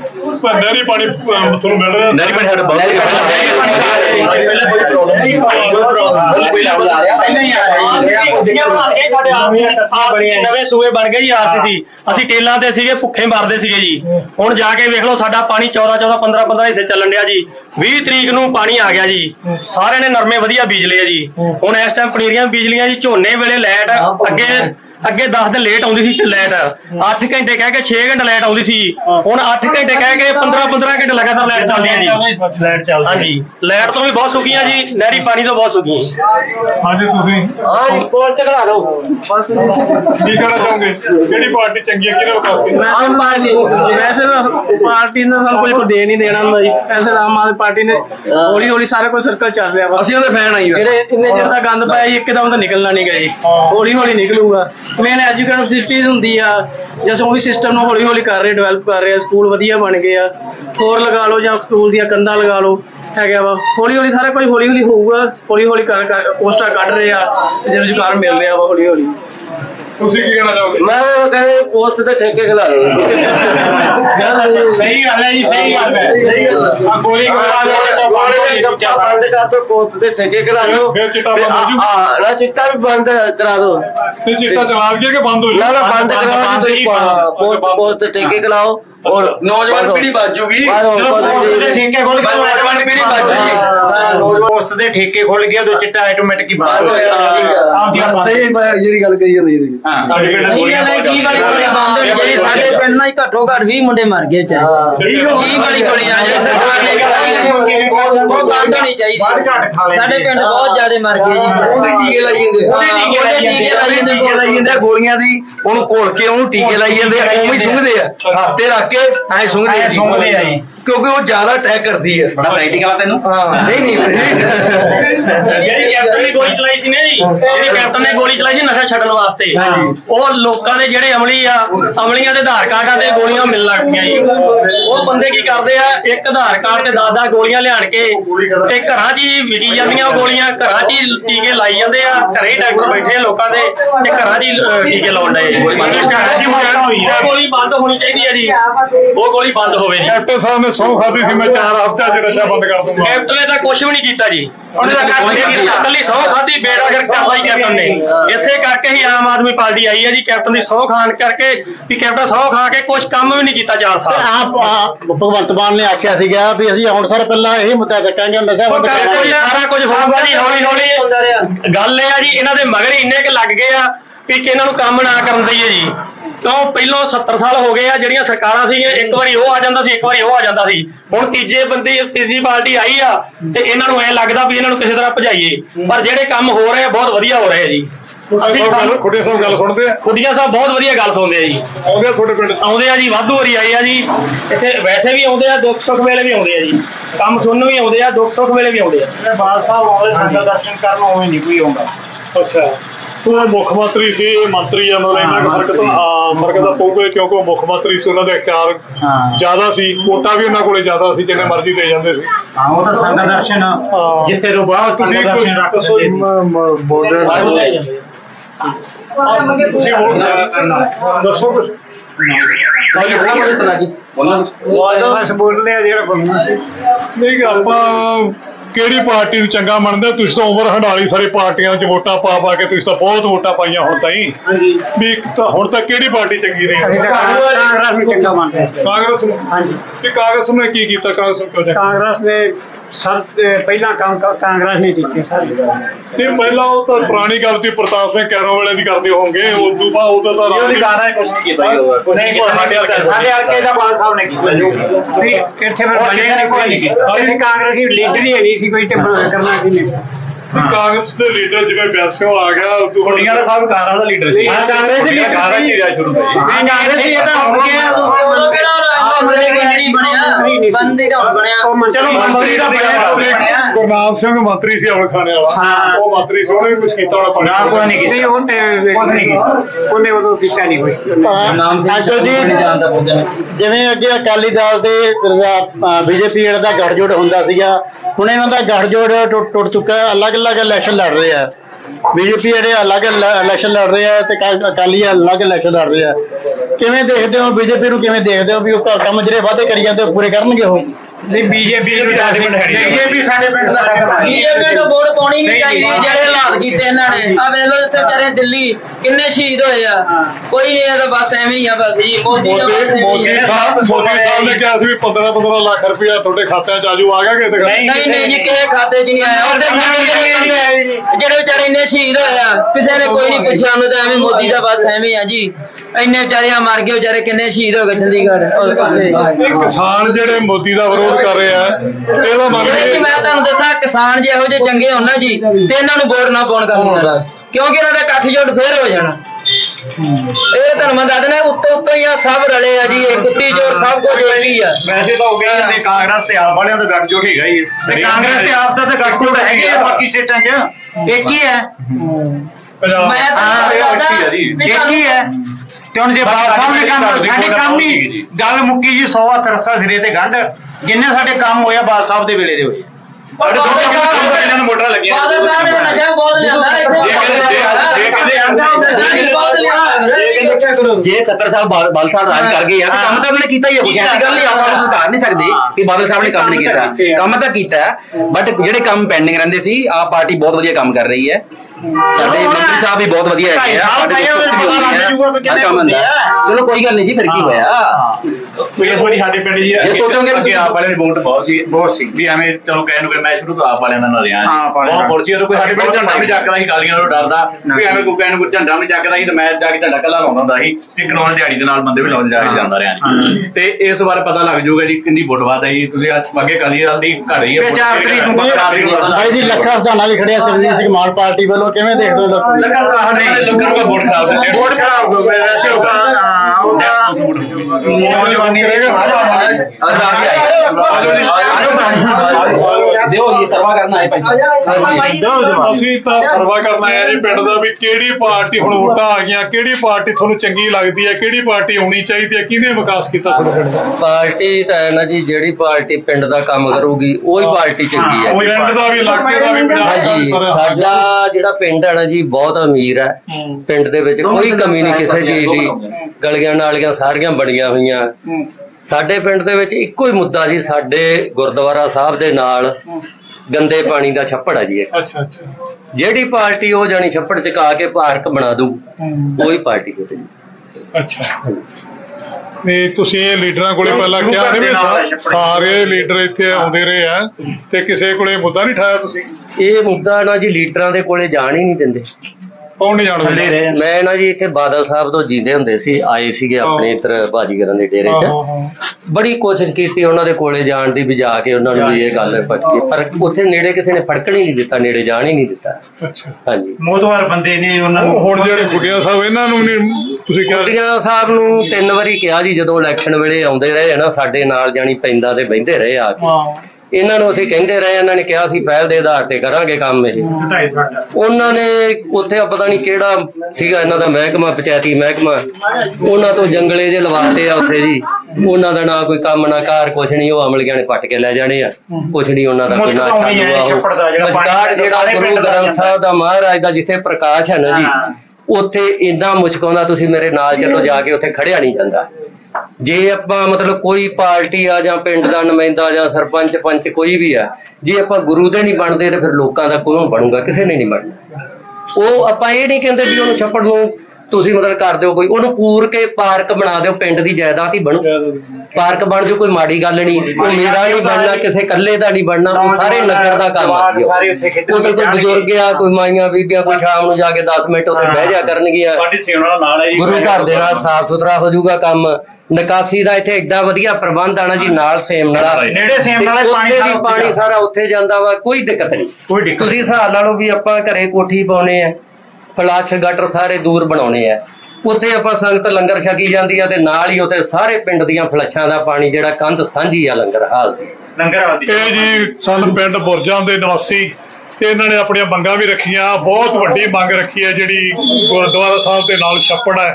ਪਰ ਨਹਿਰੀ ਪਾਣੀ ਅਹ, ਤੁਹਾਨੂੰ ਮਿਲ ਰਿਹਾ। ਨਹਿਰੀ ਪਾਣੀ ਸਾਡਾ ਬਹੁਤ ਨਹਿਰੀ ਪਾਣੀ ਪਹਿਲਾਂ ਪਹਿਲਾਂ ਕੋਈ ਪ੍ਰੋਬਲਮ ਨਹੀਂ। ਕੋਈ ਪ੍ਰੋਬਲਮ ਕੋਈ ਲੈਵਲ ਆ ਰਿਹਾ। ਪਹਿਲਾਂ ਹੀ ਆ ਰਿਹਾ ਜੀ। ਨਵੇਂ ਸੂਏ ਬਣ ਗਏ ਜੀ ਆਰਸੀਸੀ ਅਸੀਂ ਟੇਲਾਂ ਤੇ ਸੀਗੇ ਭੁੱਖੇ ਮਰਦੇ ਸੀਗੇ ਜੀ। ਹੁਣ ਜਾ ਕੇ ਵੇਖ ਲਓ ਸਾਡਾ ਪਾਣੀ 14 14 15 15 ਹਿੱਸੇ ਚੱਲਣ ਡਿਆ ਜੀ। 20 ਤਰੀਕ ਨੂੰ ਪਾਣੀ ਆ ਗਿਆ ਜੀ। ਸਾਰਿਆਂ ਨੇ ਨਰਮੇ ਵਧੀਆ ਬੀਜ ਲਏ ਆ ਜੀ। ਹੁਣ ਇਸ ਟਾਈਮ ਪਨੀਰੀਆਂ ਬੀਜ ਲੀਆਂ ਜੀ ਝੋਨੇ ਵੇਲੇ ਲਾਈਟ ਅੱਗੇ ਅੱਗੇ 10 ਦਿਨ ਲੇਟ ਆਉਂਦੀ ਸੀ ਲਾਈਟ 8 ਘੰਟੇ ਕਹਿ ਕੇ 6 ਘੰਟੇ ਲਾਈਟ ਆਉਂਦੀ ਸੀ। ਹੁਣ 8 ਘੰਟੇ ਕਹਿ ਕੇ 15 15 ਘੰਟੇ ਲਗਾਤਾਰ ਲਾਈਟ ਚੱਲਦੀ ਹੈ ਜੀ ਲਾਈਟ ਚੱਲਦੀ ਹਾਂਜੀ। ਲਾਈਟ ਤੋਂ ਵੀ ਬਹੁਤ ਸੁਖੀ ਆ ਜੀ ਨਹਿਰੀ ਪਾਣੀ ਤੋਂ ਬਹੁਤ ਸੁਖੀ ਹਾਂਜੀ ਤੁਸੀਂ? ਹਾਂ ਜੀ ਕੋਲ ਤੇ ਖੜਾ ਲਓ ਬਸ ਕੀ ਕਹਿਣਾ ਚਾਹੋਗੇ? ਕਿਹੜੀ ਪਾਰਟੀ ਚੰਗੀ ਹੈ ਕਿਹਨੇ ਵਿਕਾਸ ਕੀਤਾ ਆਮ ਪਾਰਟੀ ਵੈਸੇ ਤਾਂ ਪਾਰਟੀ ਨੇ ਸਾਨੂੰ ਕੁਝ ਦੇ ਨਹੀਂ ਦੇਣਾ ਹੁੰਦਾ ਜੀ। ਵੈਸੇ ਤਾਂ ਆਮ ਆਦਮੀ ਪਾਰਟੀ ਨੇ ਹੌਲੀ ਹੌਲੀ ਸਾਰਾ ਕੁਝ ਸਰਕਲ ਚੱਲ ਰਿਹਾ ਵਾ। ਅਸੀਂ ਉਹਦੇ ਫੈਨ ਆਈ ਜਿਹੜੇ ਇੰਨੇ ਚਿਰ ਦਾ ਗੰਦ ਪਾਇਆ ਜੀ ਇੱਕਦਮ ਤਾਂ ਨਿਕਲਣਾ ਨਹੀਂ ਗਾ ਜੀ। ਹੌਲੀ ਹੌਲੀ ਨਿਕਲੂਗਾ। ਮੇਨ ਐਜੂਕੇਸ਼ਨ ਫੈਸਿਲਿਟੀਜ਼ ਹੁੰਦੀ ਆ ਜਿਵੇਂ ਉਹ ਵੀ ਸਿਸਟਮ ਨੂੰ ਹੌਲੀ ਹੌਲੀ ਕਰ ਰਹੇ ਡਿਵੈਲਪ ਕਰ ਰਹੇ ਆ ਸਕੂਲ ਵਧੀਆ ਬਣ ਗਏ ਆ। ਹੋਰ ਲਗਾ ਲਓ ਜਾਂ ਸਕੂਲ ਦੀਆਂ ਕੰਧਾਂ ਲਗਾ ਲਓ, ਹੈਗਾ ਵਾ। ਹੌਲੀ ਹੌਲੀ ਸਾਰਾ ਕੁਝ ਹੌਲੀ ਹੌਲੀ ਹੋਊਗਾ ਹੌਲੀ ਹੌਲੀ ਕਰ ਕਰ ਪੋਸਟਾਂ ਕੱਢ ਰਹੇ ਆ ਤੇ ਰੁਜ਼ਗਾਰ ਮਿਲ ਰਿਹਾ ਵਾ ਹੌਲੀ ਹੌਲੀ ਤੁਸੀਂ ਕੀ ਕਹਿਣਾ ਚਾਹੋਗੇ? ਮੈਂ ਉਹ ਕਹਿੰਦੇ ਪੋਸਟ ਤੇ ਠੇਕੇ ਖਿਲਾ ਲਓ ਸਹੀ ਗੱਲ ਹੈ ਜੀ ਸਹੀ ਗੱਲ ਹੈ। ਆ ਗੋਲੀ ਗੋਲਾ ਬੰਦ ਕਰ ਦੋ ਪੋਸਟ ਤੇ ਠੇਕੇ ਖਿਲਾ ਲਓ ਫਿਰ ਚਿੱਟਾ ਬੰਦ ਹੋ ਜੂ। ਹਾਂ ਨਾ ਚਿੱਟਾ ਵੀ ਬੰਦ ਕਰਾ ਦੋ। ਤੇ ਚਿੱਟਾ ਚਲਾ ਦਈਏ ਕਿ ਬੰਦ ਹੋ ਨਾ ਜਾਊ ਨਾ ਬੰਦ ਕਰਾਓ ਜੀ ਤੁਸੀਂ ਪੋਸਟ ਪੋਸਟ ਤੇ ਠੇਕੇ ਖਿਲਾਓ। ਔਰ ਨੌਜਵਾਨ ਪੀੜ੍ਹੀ ਬਚੂਗੀ ਠੇਕੇ ਖੁੱਲ ਗਏ ਨੌਜਵਾਨ ਪੀੜ੍ਹੀ ਬਚੂਗੀ ਪੋਸਟ ਦੇ ਠੇਕੇ ਖੁੱਲ ਗਿਆ ਤਾਂ ਚਿੱਟਾ ਆਟੋਮੈਟਿਕ ਹੀ ਬੰਦ ਹੋ। ਗਿਆ ਸਹੀ ਮੈਂ ਜਿਹੜੀ ਗੱਲ ਕਹੀ ਜਾਂਦੀ ਹੈ। ਹਾਂ ਸਾਡੇ ਪਿੰਡ ਸਹੀ ਗੋਲੀਆਂ ਗੱਲ ਹੈ ਕੀ ਵਾਲੀ ਗੋਲੀ ਬੰਦ ਹੋਣੀ ਚਾਹੀਦੀ ਸਾਡੇ ਪਿੰਡ ਨਾਲ ਹੀ ਘੱਟੋ ਘੱਟ 20 ਮੁੰਡੇ ਮਰ ਗਏ ਚਾਰੇ ਠੀਕ ਕੀ ਵਾਲੀ ਗੋਲੀਆਂ ਹੋਣੀ ਚਾਹੀਦੀ। ਵੱਧ ਘੱਟ ਖਾ ਲੈਂਦੇ ਸਾਡੇ ਪਿੰਡ ਬਹੁਤ ਜ਼ਿਆਦਾ ਮਰ ਗਏ ਜੀ। ਉਹਦੇ ਟੀਕੇ ਲਾਈ ਜਾਂਦੇ। ਉਹਦੇ ਟੀਕੇ ਲਾਈ ਜਾਂਦੇ। ਉਹਦੇ ਟੀਕੇ ਲਾਈ ਜਾਂਦੇ ਗੋਲੀਆਂ ਦੀ। ਉਹਨੂੰ ਘੋਲ ਕੇ ਉਹਨੂੰ ਟੀਕੇ ਲਾਈ ਜਾਂਦੇ ਹੀ। ਸੁੰਘਦੇ ਆ। ਹੱਥੇ ਰੱਖ ਕੇ ਐ ਸੁੰਘਦੇ ਆ ਸੁੰਘਦੇ ਆ ਜੀ। ਕਿਉਂਕਿ ਉਹ ਜ਼ਿਆਦਾ ਅਟੈਕ ਕਰਦੀ ਹੈ। ਬੜਾ ਪ੍ਰੈਕਟੀਕਲ ਆ ਤੈਨੂੰ? ਹਾਂ। ਨਹੀਂ ਨਹੀਂ। ਜਿਹੜੀ ਕੈਪਟਨ ਨੇ ਗੋਲੀ ਚਲਾਈ ਸੀ ਨਾ ਜੀ ਜਿਹੜੀ ਕੈਪਟਨ ਨੇ ਗੋਲੀ ਚਲਾਈ ਸੀ ਨਸ਼ਾ ਛੱਡਣ ਵਾਸਤੇ ਉਹ ਲੋਕਾਂ ਦੇ ਜਿਹੜੇ ਅਮਲੀ ਆ ਅਮਲੀਆਂ ਦੇ ਆਧਾਰ ਕਾਰਡਾਂ ਤੇ ਗੋਲੀਆਂ ਮਿਲਣ ਲੱਗ ਪਈਆਂ ਜੀ। ਉਹ ਬੰਦੇ ਕੀ ਕਰਦੇ ਆ ਇੱਕ ਆਧਾਰ ਕਾਰਡ ਤੇ 10-10 ਗੋਲੀਆਂ ਲਿਆਣ ਕੇ ਤੇ ਘਰਾਂ 'ਚ ਹੀ ਵਿਕੀ ਜਾਂਦੀਆਂ ਉਹ ਗੋਲੀਆਂ ਘਰਾਂ 'ਚ ਹੀ ਟੀਕੇ ਲਾਈ ਜਾਂਦੇ ਆ ਘਰੇ ਹੀ ਡਾਕਟਰ ਬੈਠੇ ਆ ਲੋਕਾਂ ਦੇ ਤੇ ਘਰਾਂ 'ਚ ਹੀ ਟੀਕੇ ਲਾਉਣ ਡਏ। ਹੋਈ ਗੋਲੀ ਬੰਦ ਹੋਣੀ ਚਾਹੀਦੀ ਹੈ ਜੀ। ਉਹ ਗੋਲੀ ਬੰਦ ਹੋਵੇ ਜੀ। ਕੈਪਟਨ ਸਾਹਿਬ ਨੇ ਸਹੁੰ ਖਾਦੀ ਸੀ ਮੈਂ ਚਾਰ ਹਫ਼ਤਿਆਂ 'ਚ ਨਸ਼ਾ ਬੰਦ ਕਰ ਦੂੰਗਾ। ਕੈਪਟਨ ਨੇ ਤਾਂ ਕੁਝ ਵੀ ਨਹੀਂ ਕੀਤਾ ਜੀ। ਉਹਨੇ ਤਾਂ ਕੱਖ ਨਹੀਂ ਕੀਤਾ। ਕੱਲੀ ਸੌ ਖਾਦੀ ਬੇੜਾ ਗਰ ਕਰਦਾ ਹੀ ਕੈਪਟਨ ਨੇ। ਇਸੇ ਕਰਕੇ ਹੀ ਆਮ ਆਦਮੀ ਪਾਰਟੀ ਆਈ ਹੈ ਜੀ ਕੈਪਟਨ ਦੀ ਸੌ ਖਾਣ ਕਰਕੇ ਵੀ ਕੈਪਟਨ ਸੌ ਖਾ ਕੇ ਕੁਝ ਕੰਮ ਵੀ ਨਹੀਂ ਕੀਤਾ 4 ਸਾਲ। ਆਪ ਭਗਵੰਤ ਮਾਨ ਨੇ ਆਖਿਆ ਸੀਗਾ ਵੀ ਅਸੀਂ ਹੁਣ ਸਰ ਪਹਿਲਾਂ ਇਹ ਮੁੱਦਾ ਚੱਕਾਂਗੇ ਨਸ਼ਾ ਬੰਦ ਜੀ ਸਾਰਾ ਕੁਝ ਹੋਊਗਾ ਜੀ ਹੌਲੀ ਹੌਲੀ ਗੱਲ ਇਹ ਆ ਜੀ ਇਹਨਾਂ ਦੇ ਮਗਰ ਹੀ ਇੰਨੇ ਕਿ ਲੱਗ ਗਏ ਆ ਵੀ ਕਿ ਇਹਨਾਂ ਨੂੰ ਕੰਮ ਨਾ ਕਰਨ ਦਈਏ ਜੀ। ਕਿਉਂ? ਪਹਿਲਾਂ 70 ਸਾਲ ਹੋ ਗਏ ਆ ਜਿਹੜੀਆਂ ਸਰਕਾਰਾਂ ਸੀਗੀਆਂ ਇੱਕ ਵਾਰੀ ਉਹ ਆ ਜਾਂਦਾ ਸੀ ਇੱਕ ਵਾਰੀ ਉਹ ਆ ਜਾਂਦਾ ਸੀ। ਹੁਣ ਤੀਜੇ ਬੰਦੇ ਤੀਜੀ ਪਾਰਟੀ ਆਈ ਆ ਤੇ ਇਹਨਾਂ ਨੂੰ ਐ ਲੱਗਦਾ ਵੀ ਇਹਨਾਂ ਨੂੰ ਕਿਸੇ ਤਰ੍ਹਾਂ ਭਜਾਈਏ। ਪਰ ਜਿਹੜੇ ਕੰਮ ਹੋ ਰਹੇ ਆ ਬਹੁਤ ਵਧੀਆ ਹੋ ਰਹੇ ਆ ਜੀ। ਅਸੀਂ ਗੱਲ ਖੁੱਡੇ ਸਾਹਿਬ ਗੱਲ ਸੁਣਦੇ ਆ? ਖੁੱਡੀਆਂ ਸਾਹਿਬ ਬਹੁਤ ਵਧੀਆ ਗੱਲ ਸੁਣਦੇ ਆ ਜੀ। ਆਉਂਦੇ ਆ ਤੁਹਾਡੇ ਪਿੰਡ ਆਉਂਦੇ ਆ ਜੀ ਵਾਧੂ ਵਾਰੀ ਆਏ ਆ ਜੀ। ਇੱਥੇ ਵੈਸੇ ਵੀ ਆਉਂਦੇ ਆ ਦੁੱਖ ਸੁੱਖ ਵੇਲੇ ਵੀ ਆਉਂਦੇ ਆ ਜੀ। ਕੰਮ ਸੁਣਨ ਵੀ ਆਉਂਦੇ ਆ ਦੁੱਖ ਸੁੱਖ ਵੇਲੇ ਵੀ ਆਉਂਦੇ ਆ। ਬਾਲ ਸਾਹਿਬ ਆਉਂਦੇ ਸੰਗਤ ਦਰਸ਼ਨ ਕਰਨ ਉਵੇਂ ਨਹੀਂ ਕੋਈ ਆਉਂਦਾ। ਅੱਛਾ। ਉਹ ਮੁੱਖ ਮੰਤਰੀ ਸੀ ਇਹ ਮੰਤਰੀ ਆ ਮਤਲਬ ਇੰਨਾ ਕੁ ਫ਼ਰਕ ਤਾਂ ਹਾਂ ਫ਼ਰਕ ਤਾਂ ਪਊਗਾ ਹੀ ਕਿਉਂਕਿ ਉਹ ਮੁੱਖ ਮੰਤਰੀ ਸੀ ਉਹਨਾਂ ਦੇ ਇਖਤਿਆਰ ਹਾਂ। ਜ਼ਿਆਦਾ ਸੀ ਕੋਟਾ ਵੀ ਉਹਨਾਂ ਕੋਲੇ ਜ਼ਿਆਦਾ ਸੀ ਜਿੰਨੇ ਮਰਜ਼ੀ ਦੇ ਜਾਂਦੇ ਸੀ। ਹਾਂ ਉਹ ਤਾਂ ਸੰਗਤ ਦਰਸ਼ਨ ਜਿੱਤੇ ਤੋਂ ਬਾਅਦ ਸੰਗਤ ਦਰਸ਼ਨ ਰੱਖ ਦੱਸੋ ਦਿੰਦੇ ਸੀ। ਬੋਲਦੇ ਤੁਸੀਂ ਬੋਲ ਦੱਸੋ ਕੁਝ ਬਸ ਬੋਲਦੇ ਆ ਜਿਹੜਾ ਬੋਲਣਾ ਨਹੀਂ ਆਪਾਂ ਕਿਹੜੀ ਪਾਰਟੀ ਨੂੰ ਚੰਗਾ ਮੰਨਦੇ? ਤੁਸੀਂ ਤਾਂ ਉਮਰ ਹੰਡਾਲੀ ਸਾਰੇ ਪਾਰਟੀਆਂ 'ਚ ਵੋਟਾਂ ਪਾ ਪਾ ਕੇ ਤੁਸੀਂ ਤਾਂ ਬਹੁਤ ਵੋਟਾਂ ਪਾਈਆਂ ਹੁਣ ਤਾਈਂ। ਵੀ ਤਾਂ ਹੁਣ ਤੱਕ ਕਿਹੜੀ ਪਾਰਟੀ ਚੰਗੀ ਰਹੀ? ਕਾਂਗਰਸ ਨੂੰ ਚੰਗਾ ਮੰਨਦੇ ਸੀ ਕਾਂਗਰਸ ਨੂੰ? ਹਾਂਜੀ। ਕਾਂਗਰਸ ਨੇ ਕੀ ਕੀਤਾ? ਕਾਂਗਰਸ ਨੂੰ ਕਿਉਂ ਚੰਗਾ ਕਾਂਗਰਸ ਨੇ ਸਰ ਅਹ ਪਹਿਲਾਂ ਕੰਮ ਕ- ਕਾਂਗਰਸ ਨੇ ਕੀਤੇ ਸਾਰੇ। ਤੇ ਪਹਿਲਾਂ ਉਹ ਤਾਂ ਪੁਰਾਣੀ ਗੱਲ ਸੀ ਪ੍ਰਤਾਪ ਸਿੰਘ ਕੈਰੋਂ ਵੇਲੇ ਦੀ ਕਰਦੇ ਹੋਣਗੇ ਉਸ ਤੋਂ ਬਾਅਦ ਉਹ ਤਾਂ ਸਾਰਾ ਕੁਝ ਨਹੀਂ ਕੀਤਾ ਜੀ ਨਹੀਂ ਸਾਡੇ ਹਲਕੇ ਦਾ ਬਾਲ ਸਾਹਿਬ ਨੇ ਕੀਤਾ ਜੋ। ਵੀ ਇੱਥੇ ਫਿਰ ਬਣਿਆ ਨੇ ਕੋਈ ਨਹੀਂ ਕੀਤਾ। ਇੱਥੇ ਕਾਂਗਰਸ ਦੀ ਲੀਡਰ ਹੀ ਨਹੀਂ ਸੀ ਕੋਈ ਤੇ ਕਰਨਾ ਕੀ ਨਹੀਂ। ਕਾਂਗਰਸ ਦੇ ਲੀਡਰ ਜਿਵੇਂ ਬਿਆਸਿਓ ਆ ਗਿਆ ਉਦੋਂ ਖੁੱਡੀਆਂ ਦਾ ਸਾਹਿਬ ਕਾਂਗਰਸ ਦਾ ਲੀਡਰ ਸੀ। ਹਾਂ, ਕਾਂਗਰਸ ਦੀ leader ਕਾਂਗਰਸ ਹੀ ਰਿਹਾ ਸ਼ੁਰੂ ਤੋਂ ਜੀ ਹਾਂ ਕਾਂਗਰਸ ਹੀ ਇਹ ਤਾਂ ਹੋ ਗਿਆ। ਬੰਦੇ ਦਾ ਬਣਿਆ। ਉਹ ਮੰਤਰੀ ਚਲੋ ਮੰਤਰੀ ਦਾ ਬਣਿਆ ਗੁਰਨਾਮ ਸਿੰਘ ਮੰਤਰੀ ਸੀ ਅਵਲ ਖਾਨੇ ਵਾਲਾ। ਹਾਂ। ਉਹ ਮੰਤਰੀ ਸੀ ਉਹਨੇ ਵੀ ਕੁਝ ਕੀਤਾ ਹੋਣਾ ਨਾ ਕੋਈ ਨਹੀਂ ਕੀਤਾ। ਉਹਨੇ ਕੁਝ ਨਹੀਂ ਕੀਤਾ। ਉਹਨੇ ਉਦੋਂ ਕੀਤਾ ਨਹੀਂ ਕੋਈ। ਆਜੋ ਜੀ। ਜਿਵੇਂ ਅੱਗੇ ਅਕਾਲੀ ਦਲ ਦੇ ਬੀਜੇਪੀ ਦਾ ਗੱਠਜੋੜ ਹੁੰਦਾ ਸੀਗਾ ਹੁਣ ਇਹਨਾਂ ਦਾ ਗੱਠਜੋੜ ਟੁੱਟ ਟੁੱਟ ਚੁੱਕਾ ਹੈ ਅਲੱਗ-ਅਲੱਗ ਇਲੈਕਸ਼ਨ ਲੜ ਰਹੇ ਆ। ਬੀਜੇਪੀ ਜਿਹੜੇ ਅਲੱਗ ਇਲੈਕਸ਼ਨ ਲੜ ਰਹੇ ਆ ਤੇ ਅਕਾਲੀ ਅਲੱਗ ਇਲੈਕਸ਼ਨ ਲੜ ਰਹੇ ਆ। ਕਿਵੇਂ ਦੇਖਦੇ ਹੋ ਬੀਜੇਪੀ ਨੂੰ, ਕਿਵੇਂ ਦੇਖਦੇ ਹੋ ਵੀ ਉਹ ਕੰਮ ਜਿਹੜੇ ਵਾਅਦੇ ਕਰੀ ਜਾਂਦੇ ਉਹ ਪੂਰੇ ਕਰਨਗੇ ਉਹ? ਨਹੀਂ ਬੀਜੇਪੀ ਦੇ ਸਾਡੇ ਪਿੰਡ ਹੈ ਬੀਜੇਪੀ ਸਾਡੇ ਪਿੰਡ ਦਾ ਬੀਜੇਪੀ ਨੂੰ ਵੋਟ ਪਾਉਣੀ ਨਹੀਂ ਚਾਹੀਦੀ ਜਿਹੜੇ ਹਾਲਾਤ ਕੀਤੇ ਇਹਨਾਂ ਨੇ। ਆ ਵੇਖ ਲਓ ਇੱਥੇ ਵਿਚਾਰੇ ਦਿੱਲੀ ਕਿੰਨੇ ਸ਼ਹੀਦ ਹੋਏ ਆ। ਕੋਈ ਨਹੀਂ ਇਹ ਤਾਂ ਬਸ ਐਵੇਂ ਹੀ ਆ ਬਸ ਜੀ। ਮੋਦੀ। ਸਾਹਿਬ ਮੋਦੀ ਸਾਹਿਬ ਨੇ ਕਿਹਾ ਸੀ ਵੀ 15 15 ਲੱਖ ਰੁਪਇਆ ਤੁਹਾਡੇ ਖਾਤਿਆਂ 'ਚ ਆਜੂ। ਆ ਗਿਆ ਕਿਤੇ ਨਹੀਂ। ਨਹੀਂ ਨਹੀਂ ਜੀ ਕਿਸੇ ਖਾਤੇ 'ਚ ਨਹੀਂ ਆਇਆ। ਉਹਦੇ ਸਾਰੇ ਜਿਹੜੇ ਜਿਹੜੇ ਵਿਚਾਰੇ ਇੰਨੇ ਸ਼ਹੀਦ ਹੋਏ ਆ ਕਿਸੇ ਨੇ ਕੋਈ ਨਹੀਂ ਪੁੱਛਿਆ। ਉਹਨੂੰ ਤਾਂ ਐਵੇਂ ਮੋਦੀ ਦਾ ਬਸ ਐਵੇਂ ਹੀ ਆ ਜੀ। ਇੰਨੇ ਵਿਚਾਰੇ ਮਰ ਗਏ ਵਿਚਾਰੇ ਕਿੰਨੇ ਸ਼ਹੀਦ ਹੋ ਗਏ ਚੰਡੀਗੜ੍ਹ। ਉਹ ਉੱਥੇ। ਇਹ ਕਿਸਾਨ ਜਿਹੜੇ ਮੋਦੀ ਦਾ ਵਿਰੋਧ ਕਰ ਰਹੇ ਆ ਇਹਦਾ ਮਨ ਇਹ ਜੀ ਮੈਂ ਤੁਹਾਨੂੰ ਦੱਸਾਂ ਕਿਸਾਨ ਜੇ ਇਹੋ ਜਿਹੇ ਚੰਗੇ ਹੋਣ ਨਾ ਜੀ ਤੇ ਇਹਨਾਂ ਨੂੰ ਵੋਟ ਨਾ ਪਾਉਣ ਕਰਨੀ ਬਸ। ਕਿਉਂਕਿ ਇਹਨਾਂ ਦਾ ਇਕੱਠ ਜੋੜ ਫੇਰ ਹੋ ਜਾਣਾ। ਇਹ ਤੁਹਾਨੂੰ ਮੈਂ ਦੱਸ ਦਿੰਦਾ ਉੱਤੋਂ ਉੱਤੋਂ ਹੀ ਆ ਸਭ ਰਲੇ ਆ ਜੀ ਇਹ ਕੁੱਤੀ ਜੋੜ ਸਭ ਕੁਝ ਇੱਕ ਹੀ ਆ। ਵੈਸੇ ਤਾਂ ਹੋ ਗਿਆ ਤੇ ਕਾਂਗਰਸ ਤੇ ਆਪ ਵਾਲਿਆਂ ਦਾ ਗੱਠਜੋੜ ਹੈਗਾ ਹੀ ਤੇ ਕਾਂਗਰਸ ਤੇ ਆਪ ਦਾ ਤਾਂ ਗੱਠਜੋੜ ਹੈਗੇ ਆ। ਬਾਕੀ ਸਟੇਟਾਂ 'ਚ ਇੱਕ ਹੀ ਹੈ। ਪੰਜਾਬ ਮੈਂ ਹਾਂ, ਤੁਹਾਨੂੰ ਇਹ ਦੱਸਦਾ ਇੱਕ ਹੀ ਆ ਜੀ। ਵੀ ਇੱਕ ਹੀ ਹੈ। ਤੇ ਹੁਣ ਜੇ ਬਾਬਾ ਸਾਹਿਬ ਨੇ ਕੰਮ ਸਾਡੇ ਕੰਮ ਹੀ ਗੱਲ ਮੁੱਕੀ ਜੀ 100 ਹੱਥ ਰੱਸਾ ਸਿਰੇ ਤੇ ਗੰਢ। ਜਿੰਨੇ ਸਾਡੇ ਕੰਮ ਹੋਇਆ ਬਾਲ ਸਾਹਿਬ ਦੇ ਵੇਲੇ ਦੇ ਹੋਏ। ਸਾਡੇ ਦੋ ਕੰਮ ਤੋਂ ਇਹਨਾਂ ਨੂੰ ਮੋਟਰਾਂ ਲੱਗੀਆਂ। ਬਾਦਲ ਸਾਹਿਬ ਨੇ ਨਸ਼ਾ ਵੀ ਬਹੁਤ ਲਿਆਂਦਾ ਇੱਥੇ ਜੇ ਕਹਿੰਦੇ- ਜੇ- ਜੇ ਕਹਿੰਦੇ ਆਂਦਾ ਹੁੰਦਾ ਸੀ, ਨਸ਼ਾ ਵੀ ਬਹੁਤ ਲਿਆਂਦਾ। ਜੇ ਕਹਿੰਦੇ- ਦੇਖਿਆ ਕਰੋ ਜੇ 70 ਸਾਲ ਬਾਲ ਬਾਲ ਸਾਹਿਬ ਰਾਜ ਕਰ ਗਏ ਆ ਤਾਂ ਕੰਮ ਤਾਂ ਉਹਨੇ ਕੀਤਾ ਹੀ ਹੈ। ਕੋਈ ਐਸੀ ਗੱਲ ਨਹੀਂ ਆਪਾਂ ਉਹਨੂੰ ਘਰ ਨਹੀਂ ਸਕਦੇ ਕਿ ਬਾਦਲ ਸਾਹਿਬ ਨੇ ਕੰਮ ਨਹੀਂ ਕੀਤਾ। ਕੰਮ ਤਾਂ ਕੀਤਾ ਬਟ ਜਿਹੜੇ ਕੰਮ ਪੈਂਡਿੰਗ ਰਹਿੰਦੇ ਸੀ ਆਪ ਪਾਰਟੀ ਬਹੁਤ ਵਧੀਆ ਕੰਮ ਕਰ ਰਹੀ ਹੈ। ਸਾਡੇ ਮੰਤਰੀ ਸਾਹਿਬ ਵੀ ਬਹੁਤ ਵਧੀਆ ਹੈਗੇ ਆ ਸਾਡੇ ਸੁਸਤ ਵੀ ਹੈ ਹਰ ਕੰਮ ਹੁੰਦੇ। ਆ। ਚਲੋ ਕੋਈ ਗੱਲ ਨਹੀਂ ਜੀ ਫਿਰ ਕੀ ਹੋਇਆ? ਕੋਈ ਇਸ ਵਾਰੀ ਸਾਡੇ ਪਿੰਡ ਜੀ ਜੇ ਸੋਚੋਗੇ ਅੱਗੇ ਆਪ ਵਾਲਿਆਂ ਦੀ ਵੋਟ ਬਹੁਤ ਸੀ। ਬਹੁਤ ਸੀ। ਵੀ ਐਵੇਂ ਚਲੋ ਕਹਿਣ ਨੂੰ ਕਿ ਮੈਂ ਸ਼ੁਰੂ ਤੋਂ ਆਪ ਵਾਲਿਆਂ ਦਾ ਨਾ ਰਿਹਾ। ਹਾਂ, ਬਹੁਤ ਦਾ। ਸੀ। ਉਦੋਂ ਕੋਈ ਸਾਡੇ ਪਿੰਡ ਝੰਡਾ ਵੀ ਚੱਕਦਾ ਸੀ ਗਾਲੀਆਂ ਤੋਂ ਡਰਦਾ। ਵੀ ਐਵੇਂ ਕੋਈ ਕਹਿਣ ਨੂੰ ਝੰਡਾ ਵੀ ਚੱਕਦਾ ਸੀ ਤੇ ਮੈਂ ਜਾ ਕੇ ਝੰਡਾ ਕੱਲਾ ਲਾਉਂਦਾ ਹੁੰਦਾ ਸੀ। ਸਟਿੱਕ ਲਾਉਣ ਦਿਹਾੜੀ ਦੇ ਨਾਲ ਬੰਦੇ ਵੀ ਲਾਉਣ ਜਾ ਕੇ ਜਾਂਦਾ ਰਿਹਾ। ਜੀ ਤੇ ਇਸ ਬਾਰੇ ਪਤਾ ਲੱਗ ਜਾਊਗਾ ਜੀ ਕਿੰਨੀ ਵੋਟ ਵਾਦਾ ਜੀ ਤੁਸੀਂ ਅੱਜ ਅੱਗੇ ਕਾਲੀ ਦਲ ਦੀ ਘਰ ਹੀ ਹੈ ਤੇ ਚਾਰ ਤਰੀਕ ਨੂੰ ਨੂੰ ਬਾਈ ਜੀ ਲੱਖਾ ਸਦਾਨਾ ਵੀ ਖੜਿਆ ਸਰਜੀਤ ਸਿੰਘ ਮਾਨ ਪਾਰਟੀ ਵੱਲੋਂ। ਕਿਵੇਂ ਦੇਖਦੇ ਹੋ ਲੋਕ? ਲੱਗਾ ਸਰਾਹ ਨਹੀਂ ਲੱਗਾ ਨੂੰ ਵੋਟ ਖਰਾਬ ਦੇ ਵੋਟ ਖਰਾਬ ਹੋ ਗਏ ਵੈਸੇ ਉਹਦਾ ਹਾਂ, ਉਹਦਾ ਨੌਜਵਾਨੀ ਰਹੇਗਾ ਅੱਜ ਰਾਤ ਹੀ ਆਈ ਦਿਓ ਜੀ ਸਰਵਾ ਕਰਨਾ ਹੈ ਭਾਈ ਅਸੀਂ ਤਾਂ ਸਰਵਾ ਕਰਨ ਆਏ ਆ ਜੀ ਪਿੰਡ ਦਾ ਵੀ ਕਿਹੜੀ ਪਾਰਟੀ ਹੁਣ ਵੋਟਾਂ ਆ ਗਈਆਂ ਕਿਹੜੀ ਪਾਰਟੀ ਤੁਹਾਨੂੰ ਚੰਗੀ ਲੱਗਦੀ ਹੈ ਕਿਹੜੀ ਪਾਰਟੀ ਆਉਣੀ ਚਾਹੀਦੀ ਹੈ ਕਿਹਨੇ ਵਿਕਾਸ ਕੀਤਾ ਤੁਹਾਡੇ ਪਿੰਡ ਦਾ? ਪਾਰਟੀ ਤਾਂ ਹੈ ਨਾ ਜੀ ਜਿਹੜੀ ਪਾਰਟੀ ਪਿੰਡ ਦਾ ਕੰਮ ਕਰੂਗੀ ਉਹੀ ਪਾਰਟੀ ਚੰਗੀ ਹੈ। ਪਿੰਡ ਦਾ ਵੀ ਇਲਾਕੇ ਦਾ ਵੀ ਪੰਜਾਬ ਦਾ ਵੀ ਹਾਂਜੀ ਸਾਰਾ। ਸਾਡਾ ਜਿਹੜਾ ਪਿੰਡ ਹੈ ਨਾ ਜੀ ਬਹੁਤ ਅਮੀਰ ਹੈ। ਪਿੰਡ ਦੇ ਵਿੱਚ ਕੋਈ ਕਮੀ ਨਹੀਂ ਕਿਸੇ ਚੀਜ਼ ਦੀ। ਗਲੀਆਂ ਨਾਲੀਆਂ ਸਾਰੀਆਂ ਬਣੀਆਂ ਹੋਈਆਂ। ਸਾਡੇ ਪਿੰਡ ਦੇ ਵਿੱਚ ਇੱਕੋ ਹੀ ਮੁੱਦਾ ਜੀ ਸਾਡੇ ਗੁਰਦੁਆਰਾ ਸਾਹਿਬ ਦੇ ਨਾਲ ਗੰਦੇ ਪਾਣੀ ਦਾ ਛੱਪੜ ਹੈ ਜੀ। ਅੱਛਾ ਅੱਛਾ। ਜਿਹੜੀ ਪਾਰਟੀ ਉਹ ਜਾਣੀ ਛੱਪੜ ਚਕਾ ਕੇ ਪਾਰਕ ਬਣਾ ਦੂ ਉਹੀ ਪਾਰਟੀ ਜਿੱਤੇ ਜੀ ਅੱਛਾ। ਵੀ ਤੁਸੀਂ ਇਹ ਲੀਡਰਾਂ ਕੋਲੇ ਪਹਿਲਾਂ ਕਿਹਾ ਸੀ ਵੀ ਸਾ- ਸਾਰੇ ਲੀਡਰ ਇੱਥੇ ਆਉਂਦੇ ਰਹੇ ਆ ਤੇ ਕਿਸੇ ਕੋਲੇ ਮੁੱਦਾ ਨਹੀਂ ਠਾਇਆ ਤੁਸੀਂ? ਇਹ ਮੁੱਦਾ ਨਾ ਜੀ ਲੀਡਰਾਂ ਦੇ ਕੋਲੇ ਜਾਣ ਹੀ ਨਹੀਂ ਦਿੰਦੇ। ਕੌਣ ਨਹੀਂ ਜਾਣਦਾ ਮੈਂ ਨਾ ਜੀ ਇੱਥੇ ਬਾਦਲ ਸਾਹਿਬ ਤੋਂ ਜੀਂਦੇ ਹੁੰਦੇ ਸੀ ਆਏ ਸੀਗੇ ਆਪਣੇ ਇੱਧਰ ਬਾਜੀਗਰਾਂ ਦੇ ਡੇਰੇ 'ਚ। ਹਾਂ, ਹਾਂ। ਬੜੀ ਕੋਸ਼ਿਸ਼ ਕੀਤੀ ਉਹਨਾਂ ਦੇ ਕੋਲੇ ਜਾਣ ਦੀ ਵੀ ਜਾ ਕੇ ਉਹਨਾਂ ਨੂੰ ਵੀ ਇਹ ਗੱਲ ਪੱਕੀ। ਪਰ ਉੱਥੇ ਨੇੜੇ ਕਿਸੇ ਨੇ ਫੜਕਣ ਹੀ ਨਹੀਂ ਦਿੱਤਾ ਨੇੜੇ ਜਾਣ ਹੀ ਨਹੀਂ ਦਿੱਤਾ। ਅੱਛਾ। ਹਾਂਜੀ। ਮੋਦਵਾਰ ਬੰਦੇ ਨੇ ਉਹਨਾਂ ਨੂੰ ਹੁਣ ਜਿਹੜੇ ਗੁੱਡੀਆਂ ਸਾਹਿਬ ਇਹਨਾਂ ਨੂੰ ਨਹੀਂ ਤੁਸੀਂ ਕਿਹਾ ਕੁੜੀਆਂ ਸਾਹਿਬ ਨੂੰ ਤਿੰਨ ਵਾਰੀ ਕਿਹਾ ਜੀ ਜਦੋਂ ਇਲੈਕਸ਼ਨ ਵੇਲੇ ਆਉਂਦੇ ਰਹੇ ਨਾ ਸਾਡੇ ਨਾਲ ਜਾਣੀ ਪੈਂਦਾ ਤੇ ਬਹਿੰਦੇ ਰਹੇ ਆ ਕੇ। ਇਹਨਾਂ ਨੂੰ ਅਸੀਂ ਕਹਿੰਦੇ ਰਹੇ ਇਹਨਾਂ ਨੇ ਕਿਹਾ ਸੀ ਪਹਿਲ ਦੇ ਆਧਾਰ ਤੇ ਕਰਾਂਗੇ ਕੰਮ ਇਹ ਉਹਨਾਂ ਨੇ ਉੱਥੇ ਪਤਾ ਨਹੀਂ ਕਿਹੜਾ ਸੀਗਾ ਇਹਨਾਂ ਦਾ ਮਹਿਕਮਾ ਪੰਚਾਇਤੀ ਮਹਿਕਮਾ ਉਹਨਾਂ ਤੋਂ ਜੰਗਲੇ ਜੇ ਲਵਾਤੇ ਆ ਉੱਥੇ ਜੀ ਉਹਨਾਂ ਦਾ ਨਾ ਕੋਈ ਕੰਮ ਨਾ ਕਾਰ ਕੁਛ ਨਹੀਂ ਉਹ ਅਮਲੀਆਂ ਨੇ ਪੱਟ ਕੇ ਲੈ ਜਾਣੇ ਆ ਕੁਛ ਨਹੀਂ ਉਹਨਾਂ ਦਾ ਕੋਈ ਨਾ ਚਾਲੂ ਆ ਉਹ। ਜਿਹੜਾ ਗੁਰੂ ਪਿੰਡ ਦਾ ਗ੍ਰੰਥ। ਸਾਹਿਬ ਦਾ ਮਹਾਰਾਜ ਦਾ ਜਿੱਥੇ ਪ੍ਰਕਾਸ਼ ਹੈ ਨਾ ਜੀ। ਉੱਥੇ ਇੰਨਾ ਮੁਸ਼ਕਾਉਂਦਾ ਤੁਸੀਂ ਮੇਰੇ ਨਾਲ ਚੱਲੋ ਜਾ ਕੇ, ਉੱਥੇ ਖੜਿਆ ਨਹੀਂ ਜਾਂਦਾ। ਜੇ ਆਪਾਂ ਮਤਲਬ ਕੋਈ ਪਾਰਟੀ ਆ ਜਾਂ ਪਿੰਡ ਦਾ ਨੁਮਾਇੰਦਾ ਜਾਂ ਸਰਪੰਚ, ਪੰਚ ਕੋਈ ਵੀ ਆ, ਜੇ ਆਪਾਂ ਗੁਰੂ ਦੇ ਨਹੀਂ ਬਣਦੇ ਤੇ ਫਿਰ ਲੋਕਾਂ ਦਾ ਕੌਣ ਬਣੂਗਾ? ਕਿਸੇ ਨੇ ਨਹੀਂ ਬਣਨਾ। ਉਹ ਆਪਾਂ ਇਹ ਨਹੀਂ ਕਹਿੰਦੇ ਵੀ ਉਹਨੂੰ ਛੱਪੜ ਨੂੰ ਤੁਸੀਂ ਮਤਲਬ ਕਰ ਦਿਓ ਕੋਈ ਉਹਨੂੰ ਪੂਰ ਕੇ ਪਾਰਕ ਬਣਾ ਦਿਓ ਪਿੰਡ ਦੀ ਜਾਇਦਾਦ ਹੀ ਬਣੂ। ਪਾਰਕ ਬਣ ਜਾਓ ਕੋਈ ਮਾੜੀ ਗੱਲ ਨਹੀਂ ਉਹ ਮੇਰਾ ਨਹੀਂ ਬਣਨਾ ਕਿਸੇ ਇਕੱਲੇ ਦਾ ਨਹੀਂ ਬਣਨਾ ਉਹ ਸਾਰੇ ਨਗਰ ਦਾ ਕੰਮ ਆ। ਜੀ। ਸਾਰੇ ਉੱਥੇ ਖੇਡਣ ਕੋਈ ਬਜ਼ੁਰਗ ਆ ਕੋਈ ਮਾਈਆਂ ਬੀਬੀਆਂ ਕੋਈ ਸ਼ਾਮ ਨੂੰ ਜਾ ਕੇ 10 ਮਿੰਟ ਉੱਥੇ ਬਹਿ ਜਾ ਕਰਨਗੀਆਂ ਸਾਡੀ ਸੇਵਾ ਨਾਲ ਨਾਲ ਹੈ ਜੀ ਗੁਰੂ ਘਰ ਦੇ ਨਾਲ ਸਾਫ਼ ਸੁਥਰਾ ਹੋ ਜਾਊਗਾ ਕੰਮ। ਨਿਕਾਸੀ ਦਾ ਇੱਥੇ ਐਡਾ ਵਧੀਆ ਪ੍ਰਬੰਧ ਆਣਾ ਜੀ ਨਾਲ ਸੇਮ ਨਾਲਾ। ਨੇੜੇ ਸੇਮ ਨਾਲੇ ਪਾਣੀ ਸਾਰਾ ਪਾਣੀ। ਸਾਰਾ ਉੱਥੇ ਜਾਂਦਾ ਵਾ ਕੋਈ ਦਿੱਕਤ ਨਹੀਂ। ਕੋਈ ਦਿੱਕਤ ਤੁਸੀਂ ਹਿਸਾਬ ਲਾ ਲਓ ਵੀ ਆਪਾਂ ਘਰੇ ਕੋਠੀ ਪਾਉਨੇ ਆ। ਫਲਾਸ਼ ਗਟਰ ਸਾਰੇ ਦੂਰ ਬਣਾਉਣੇ ਆ। ਉੱਥੇ ਆਪਾਂ ਸੰਗਤ ਲੰਗਰ ਛਕੀ ਜਾਂਦੀ ਆ ਤੇ ਨਾਲ ਹੀ ਉੱਥੇ ਸਾਰੇ ਪਿੰਡ ਦੀਆਂ ਫਲੱਸ਼ਾਂ ਦਾ ਪਾਣੀ ਜਿਹੜਾ ਕੰਧ ਸਾਂਝੀ ਆ ਲੰਗਰ ਹਾਲ ਦੀ। ਲੰਗਰ ਆਦੀ ਇਹ ਜੀ ਸਨ ਪਿੰਡ ਬੁਰਜਾਂ ਦੇ ਨਿਵਾਸੀ ਤੇ ਇਹਨਾਂ ਨੇ ਆਪਣੀਆਂ ਮੰਗਾਂ ਵੀ ਰੱਖੀਆਂ। ਬਹੁਤ ਵੱਡੀ ਮੰਗ ਰੱਖੀ ਹੈ ਜਿਹੜੀ ਗੁਰਦੁਆਰਾ ਸਾਹਿਬ ਦੇ ਨਾਲ ਛੱਪੜ ਹੈ।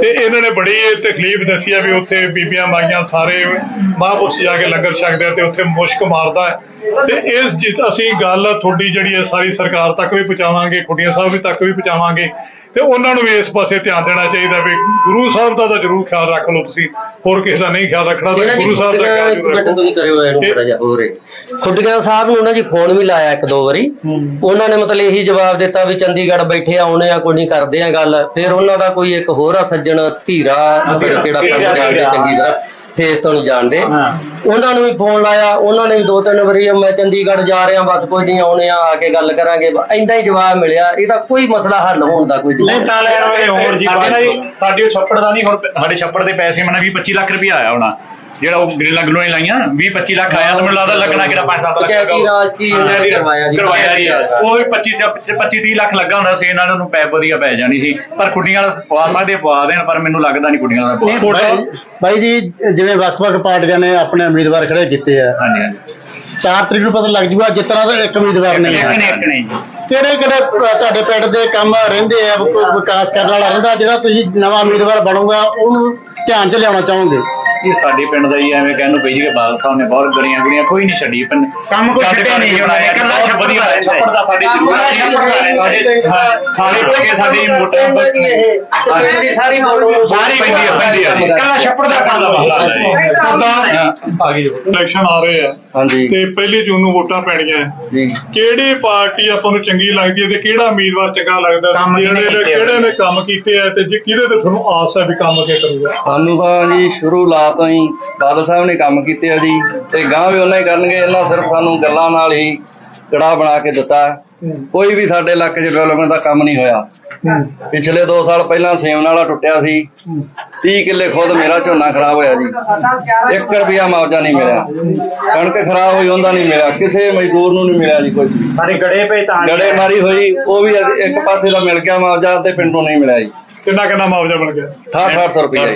ਤੇ ਇਹਨਾਂ ਨੇ ਬੜੀ ਤਕਲੀਫ ਦੱਸੀ ਹੈ ਵੀ ਉੱਥੇ ਬੀਬੀਆਂ ਮਾਈਆਂ ਸਾਰੇ ਮਹਾਂਪੁਰਸ਼ ਜਾ ਕੇ ਲੰਗਰ ਛਕਦੇ ਆ ਤੇ ਉੱਥੇ ਮੁਸ਼ਕ ਮਾਰਦਾ ਹੈ। ਤੇ ਇਸ ਜਿ- ਅਸੀਂ ਗੱਲ ਤੁਹਾਡੀ ਜਿਹੜੀ ਹੈ ਸਾਰੀ ਸਰਕਾਰ ਤੱਕ ਵੀ ਪਹੁੰਚਾਵਾਂਗੇ ਖੁੱਡੀਆਂ ਸਾਹਿਬ ਵੀ ਤੱਕ ਵੀ ਪਹੁੰਚਾਵਾਂਗੇ। ਤੇ ਉਹਨਾਂ ਨੂੰ ਵੀ ਇਸ ਪਾਸੇ ਧਿਆਨ ਦੇਣਾ ਚਾਹੀਦਾ ਵੀ ਗੁਰੂ ਸਾਹਿਬ ਦਾ ਤਾਂ ਜ਼ਰੂਰ ਖਿਆਲ ਰੱਖ ਲਓ ਤੁਸੀਂ ਹੋਰ ਕਿਸੇ ਦਾ ਨਹੀਂ ਖਿਆਲ ਰੱਖਣਾ ਤਾਂ ਗੁਰੂ ਸਾਹਿਬ ਦਾ ਖਿਆਲ ਜ਼ਰੂਰ ਰੱਖੋ ਤੁਸੀਂ ਕਰਿਓ ਇਹਨੂੰ ਤੇ- ਥੋੜਾ ਜਿਹਾ ਹੋਰ ਖੁੱਡੀਆਂ ਸਾਹਿਬ ਨੂੰ ਨਾ ਜੀ ਫੋਨ ਵੀ ਲਾਇਆ ਇੱਕ ਦੋ ਵਾਰੀ। ਉਹਨਾਂ ਨੇ ਮਤਲਬ ਇਹੀ ਜਵਾਬ ਦਿੱਤਾ ਵੀ ਚੰਡੀਗੜ੍ਹ ਬੈਠੇ ਆਉਣੇ ਆ ਕੋਈ ਨਹੀਂ ਕਰਦੇ ਆ ਗੱਲ। ਫਿਰ ਉਹਨਾਂ ਦਾ ਕੋਈ ਇੱਕ ਹੋਰ ਆ ਸੱਜਣ ਧੀਰਾ ਕਿਹੜਾ ਪਿੰਡ ਚੰਗੀ ਤਰ੍ਹਾਂ? ਫੇਸ ਤੋਂ ਨਹੀਂ ਜਾਣਦੇ। ਉਹਨਾਂ ਨੂੰ ਵੀ ਫੋਨ ਲਾਇਆ ਉਹਨਾਂ ਨੇ ਵੀ ਦੋ ਤਿੰਨ ਵਾਰੀ ਮੈਂ ਚੰਡੀਗੜ੍ਹ ਜਾ ਰਿਹਾ ਬਸ ਕੋਈ ਨਹੀਂ ਆਉਣੇ ਆ ਆ ਕੇ ਗੱਲ ਕਰਾਂਗੇ। ਇੰਦਾ ਹੀ ਜਵਾਬ ਮਿਲਿਆ। ਇਹਦਾ ਕੋਈ ਮਸਲਾ ਹੱਲ ਹੋਣ ਦਾ ਕੋਈ ਨਹੀਂ ਤਾਂ ਹੋਰ ਜੀ ਸਾਡੇ ਛੱਪੜ ਦਾ ਨਹੀਂ ਹੁਣ ਸਾਡੇ ਛੱਪੜ ਦੇ ਪੈਸੇ ਮਨਾ 20 25 ਲੱਖ ਰੁਪਇਆ ਆਇਆ ਹੋਣਾ। ਜਿਹੜਾ ਉਹ ਗ੍ਰਿਲਾਂ ਗਲੋਂ ਲਾਈਆਂ 20 25 ਲੱਖ ਆਇਆ ਤਾਂ ਮੈਨੂੰ ਲੱਗਦਾ ਲੱਗਣਾ ਕਿਹੜਾ 5 7 ਲੱਖ ਰਾਜ ਨੇ ਕਰਵਾਇਆ ਜੀ। ਕਰਵਾਇਆ ਜੀ। ਉਹ ਵੀ 25 25 30 ਲੱਖ ਲੱਗਾ ਹੁੰਦਾ ਸੀ ਇਹਨਾਂ ਨੂੰ ਪੈਪ ਵਧੀਆ ਪੈ ਜਾਣੀ ਸੀ। ਪਰ ਕੁੜੀਆਂ ਦਾ ਪਵਾ ਸਕਦੇ ਪਵਾ ਦੇਣ ਪਰ ਮੈਨੂੰ ਲੱਗਦਾ ਨਹੀਂ ਕੁੜੀਆਂ ਦਾ ਪਵਾ। ਬਾਈ ਜੀ ਜਿਵੇਂ ਵੱਖ-ਵੱਖ ਪਾਰਟੀਆਂ ਨੇ ਆਪਣੇ ਉਮੀਦਵਾਰ ਖੜੇ ਕੀਤੇ ਆ। ਹਾਂਜੀ ਹਾਂਜੀ। 4 ਤਰੀਕ ਨੂੰ ਪਤਾ ਲੱਗ ਜੂਗਾ ਜਿੱਤਣਾ ਤਾਂ ਇੱਕ ਉਮੀਦਵਾਰ ਨਹੀਂ ਹੈ। ਇੱਕ ਕਿਹੜੇ ਕਿਹੜੇ ਤੁਹਾਡੇ ਪਿੰਡ ਦੇ ਕੰਮ ਰਹਿੰਦੇ ਆ ਵਿਕਾਸ ਕਰਨ ਵਾਲਾ ਰਹਿੰਦਾ ਜਿਹੜਾ ਤੁਸੀਂ ਨਵਾਂ ਉਮੀਦਵਾਰ ਬਣੂਗਾ ਉਹਨੂੰ ਧਿਆਨ ਚ ਲਿਆਉਣਾ ਚਾਹੋਗੇ? ਇਹ ਸਾਡੇ ਪਿੰਡ ਦਾ ਹੀ ਐਵੇਂ ਕਹਿਣ ਨੂੰ ਪਈ ਜੀ ਕਿ ਬਾਦਲ ਸਾਹਿਬ ਨੇ ਬਹੁਤ ਗਲੀਆਂ ਗਲੀਆਂ ਕੋਈ ਨਹੀਂ ਛੱਡੀ ਪਿੰਡ ਕੰਮ ਕੋਈ ਛੱਡਿਆ ਨਹੀਂ ਉਹਨਾਂ ਨੇ, ਇਕੱਲਾ ਛੱਪੜ ਵਧੀਆ ਦਾ ਛੱਪੜ ਦਾ ਸਾਡੇ ਜ਼ਰੂਰ ਦਾ ਹੈ। ਸਾਡੇ ਹਾਂ, ਖਾਲੇ ਟੋਕੇ ਸਾਡੇ ਮੋਟੇ ਪਿੰਡ ਦੀ ਸਾਰੀ ਫੋਟੋ ਸਾਰੀ ਪੈਂਦੀ ਆ ਪੈਂਦੀ ਆ। ਜੀ ਇਕੱਲਾ ਛੱਪੜ ਦਾ ਕੰਮ ਆ। ਗਈ ਇਲੈਕਸ਼ਨ ਆ ਰਹੇ ਆ। ਹਾਂਜੀ। ਤੇ ਪਹਿਲੀ ਜੂਨ ਨੂੰ ਵੋਟਾਂ ਪੈਣੀਆਂ। ਹੈ। ਜੀ। ਕਿਹੜੀ ਪਾਰਟੀ ਆਪਾਂ ਨੂੰ ਚੰਗੀ ਲੱਗਦੀ ਹੈ ਤੇ ਕਿਹੜਾ ਉਮੀਦਵਾਰ ਚੰਗਾ ਲੱਗਦਾ? ਜਿਹੜੇ? ਕਿਹੜੇ ਨੇ ਕੰਮ ਕੀਤੇ ਆ ਤੇ ਜੇ ਕਿਹਦੇ ਤੇ ਤੁਹਾਨੂੰ ਆਸ ਹੈ ਵੀ ਕੰਮ ਕੇ ਕਰੂਗਾ? ਸਾਨੂੰ ਤਾਂ ਜੀ ਸ਼ੁਰੂ ਲਾ ਤੋਂ ਹੀ ਬਾਦਲ ਸਾਹਿਬ ਨੇ ਕੰਮ ਕੀਤੇ ਆ ਜੀ ਤੇ ਗਾਂ ਵੀ ਉਹਨਾਂ ਹੀ ਕਰਨਗੇ ਇਹਨਾਂ ਸਿਰਫ ਸਾਨੂੰ ਗੱਲਾਂ ਨਾਲ ਹੀ ਕੜਾ ਬਣਾ ਕੇ ਦਿੱਤਾ। ਕੋਈ ਵੀ ਸਾਡੇ ਇਲਾਕੇ 'ਚ ਡਿਵੈਲਪਮੈਂਟ ਦਾ ਕੰਮ ਨਹੀਂ ਹੋਇਆ। ਪਿਛਲੇ 2 ਸਾਲ ਪਹਿਲਾਂ ਸੇਮ ਨਾਲਾ ਟੁੱਟਿਆ ਸੀ। 30 ਕਿੱਲੇ ਖੁਦ ਮੇਰਾ ਝੋਨਾ ਖਰਾਬ ਹੋਇਆ ਜੀ। 1 ਰੁਪਿਆ ਮੁਆਵਜ਼ਾ ਨਹੀਂ ਮਿਲਿਆ। ਕਣਕ ਖਰਾਬ ਹੋਈ ਉਹਦਾ ਨਹੀਂ ਮਿਲਿਆ। ਕਿਸੇ ਮਜ਼ਦੂਰ ਨੂੰ ਨਹੀਂ ਮਿਲਿਆ ਜੀ ਕੁਝ ਸਾਡੇ ਗੜੇ ਪਏ ਤਾਂ ਗੜੇ ਮਾਰੀ ਹੋਈ ਉਹ ਵੀ ਇੱਕ ਪਾਸੇ ਦਾ ਮਿਲ ਗਿਆ ਮੁਆਵਜ਼ਾ ਤੇ ਪਿੰਡ ਨੂੰ ਨਹੀਂ ਮਿਲਿਆ ਜੀ। ਕਿੰਨਾ ਕਿੰਨਾ ਮੁਆਵਜ਼ਾ ਮਿਲ ਗਿਆ? 6800 ਰੁਪਏ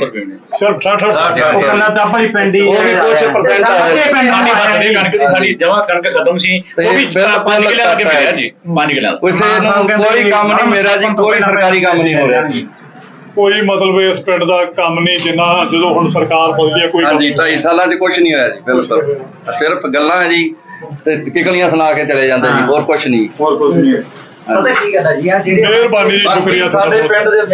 ਸਿਰਫ 68 ਉਹ ਕੱਲਾ ਤਾਂ ਆਪਣੀ ਪਿੰਡ ਉਹ ਵੀ ਕੁਛ percent ਆਇਆ ਜੀ। ਪਿੰਡ ਸਾਡੀ ਸਾਡੀ ਕਣਕ ਸੀ ਸਾਡੀ ਜਮਾ ਕਣਕ ਖਤਮ ਸੀ। ਉਹ ਵੀ ਤੇ 5 ਕਿੱਲੇ ਲੱਗੇ ਮਿਲਿਆ ਜੀ। 5 ਕਿੱਲੇ ਕਿਸੇ ਨੂੰ ਕੋਈ ਕੰਮ ਨਹੀਂ ਮੇਰਾ ਜੀ ਕੋਈ ਸਰਕਾਰੀ ਕੰਮ ਨਹੀਂ ਹੋ ਰਿਹਾ ਜੀ। ਕੋਈ ਮਤਲਬ ਇਸ ਪਿੰਡ ਦਾ ਕੰਮ ਨਹੀਂ ਜਿੰਨਾ ਜਦੋਂ ਹੁਣ ਸਰਕਾਰ ਬਦਲੀ ਹੈ ਕੋਈ ਹਾਂਜੀ 2.5 ਸਾਲਾਂ 'ਚ ਕੁਝ ਨਹੀਂ ਹੋਇਆ ਜੀ ਬਿਲਕੁਲ। ਸਿਰਫ ਗੱਲਾਂ ਹੈ ਜੀ ਤੇ ਕਿਕਲੀਆਂ ਸੁਣਾ ਕੇ ਚਲੇ ਜਾਂਦੇ ਜੀ ਹੋਰ ਕੁਝ ਨਹੀਂ। ਹੋਰ ਕੁਝ ਨਹੀਂ। ਹੈ। ਪਤਾ ਕੀ ਗੱਲ ਹੈ ਜੀ ਆ ਜਿਹੜੇ ਮਿਹਰਬਾਨੀ ਜੀ ਸ਼ੁਕਰੀਆ ਸਾਡੇ ਪਿੰਡ ਦੇ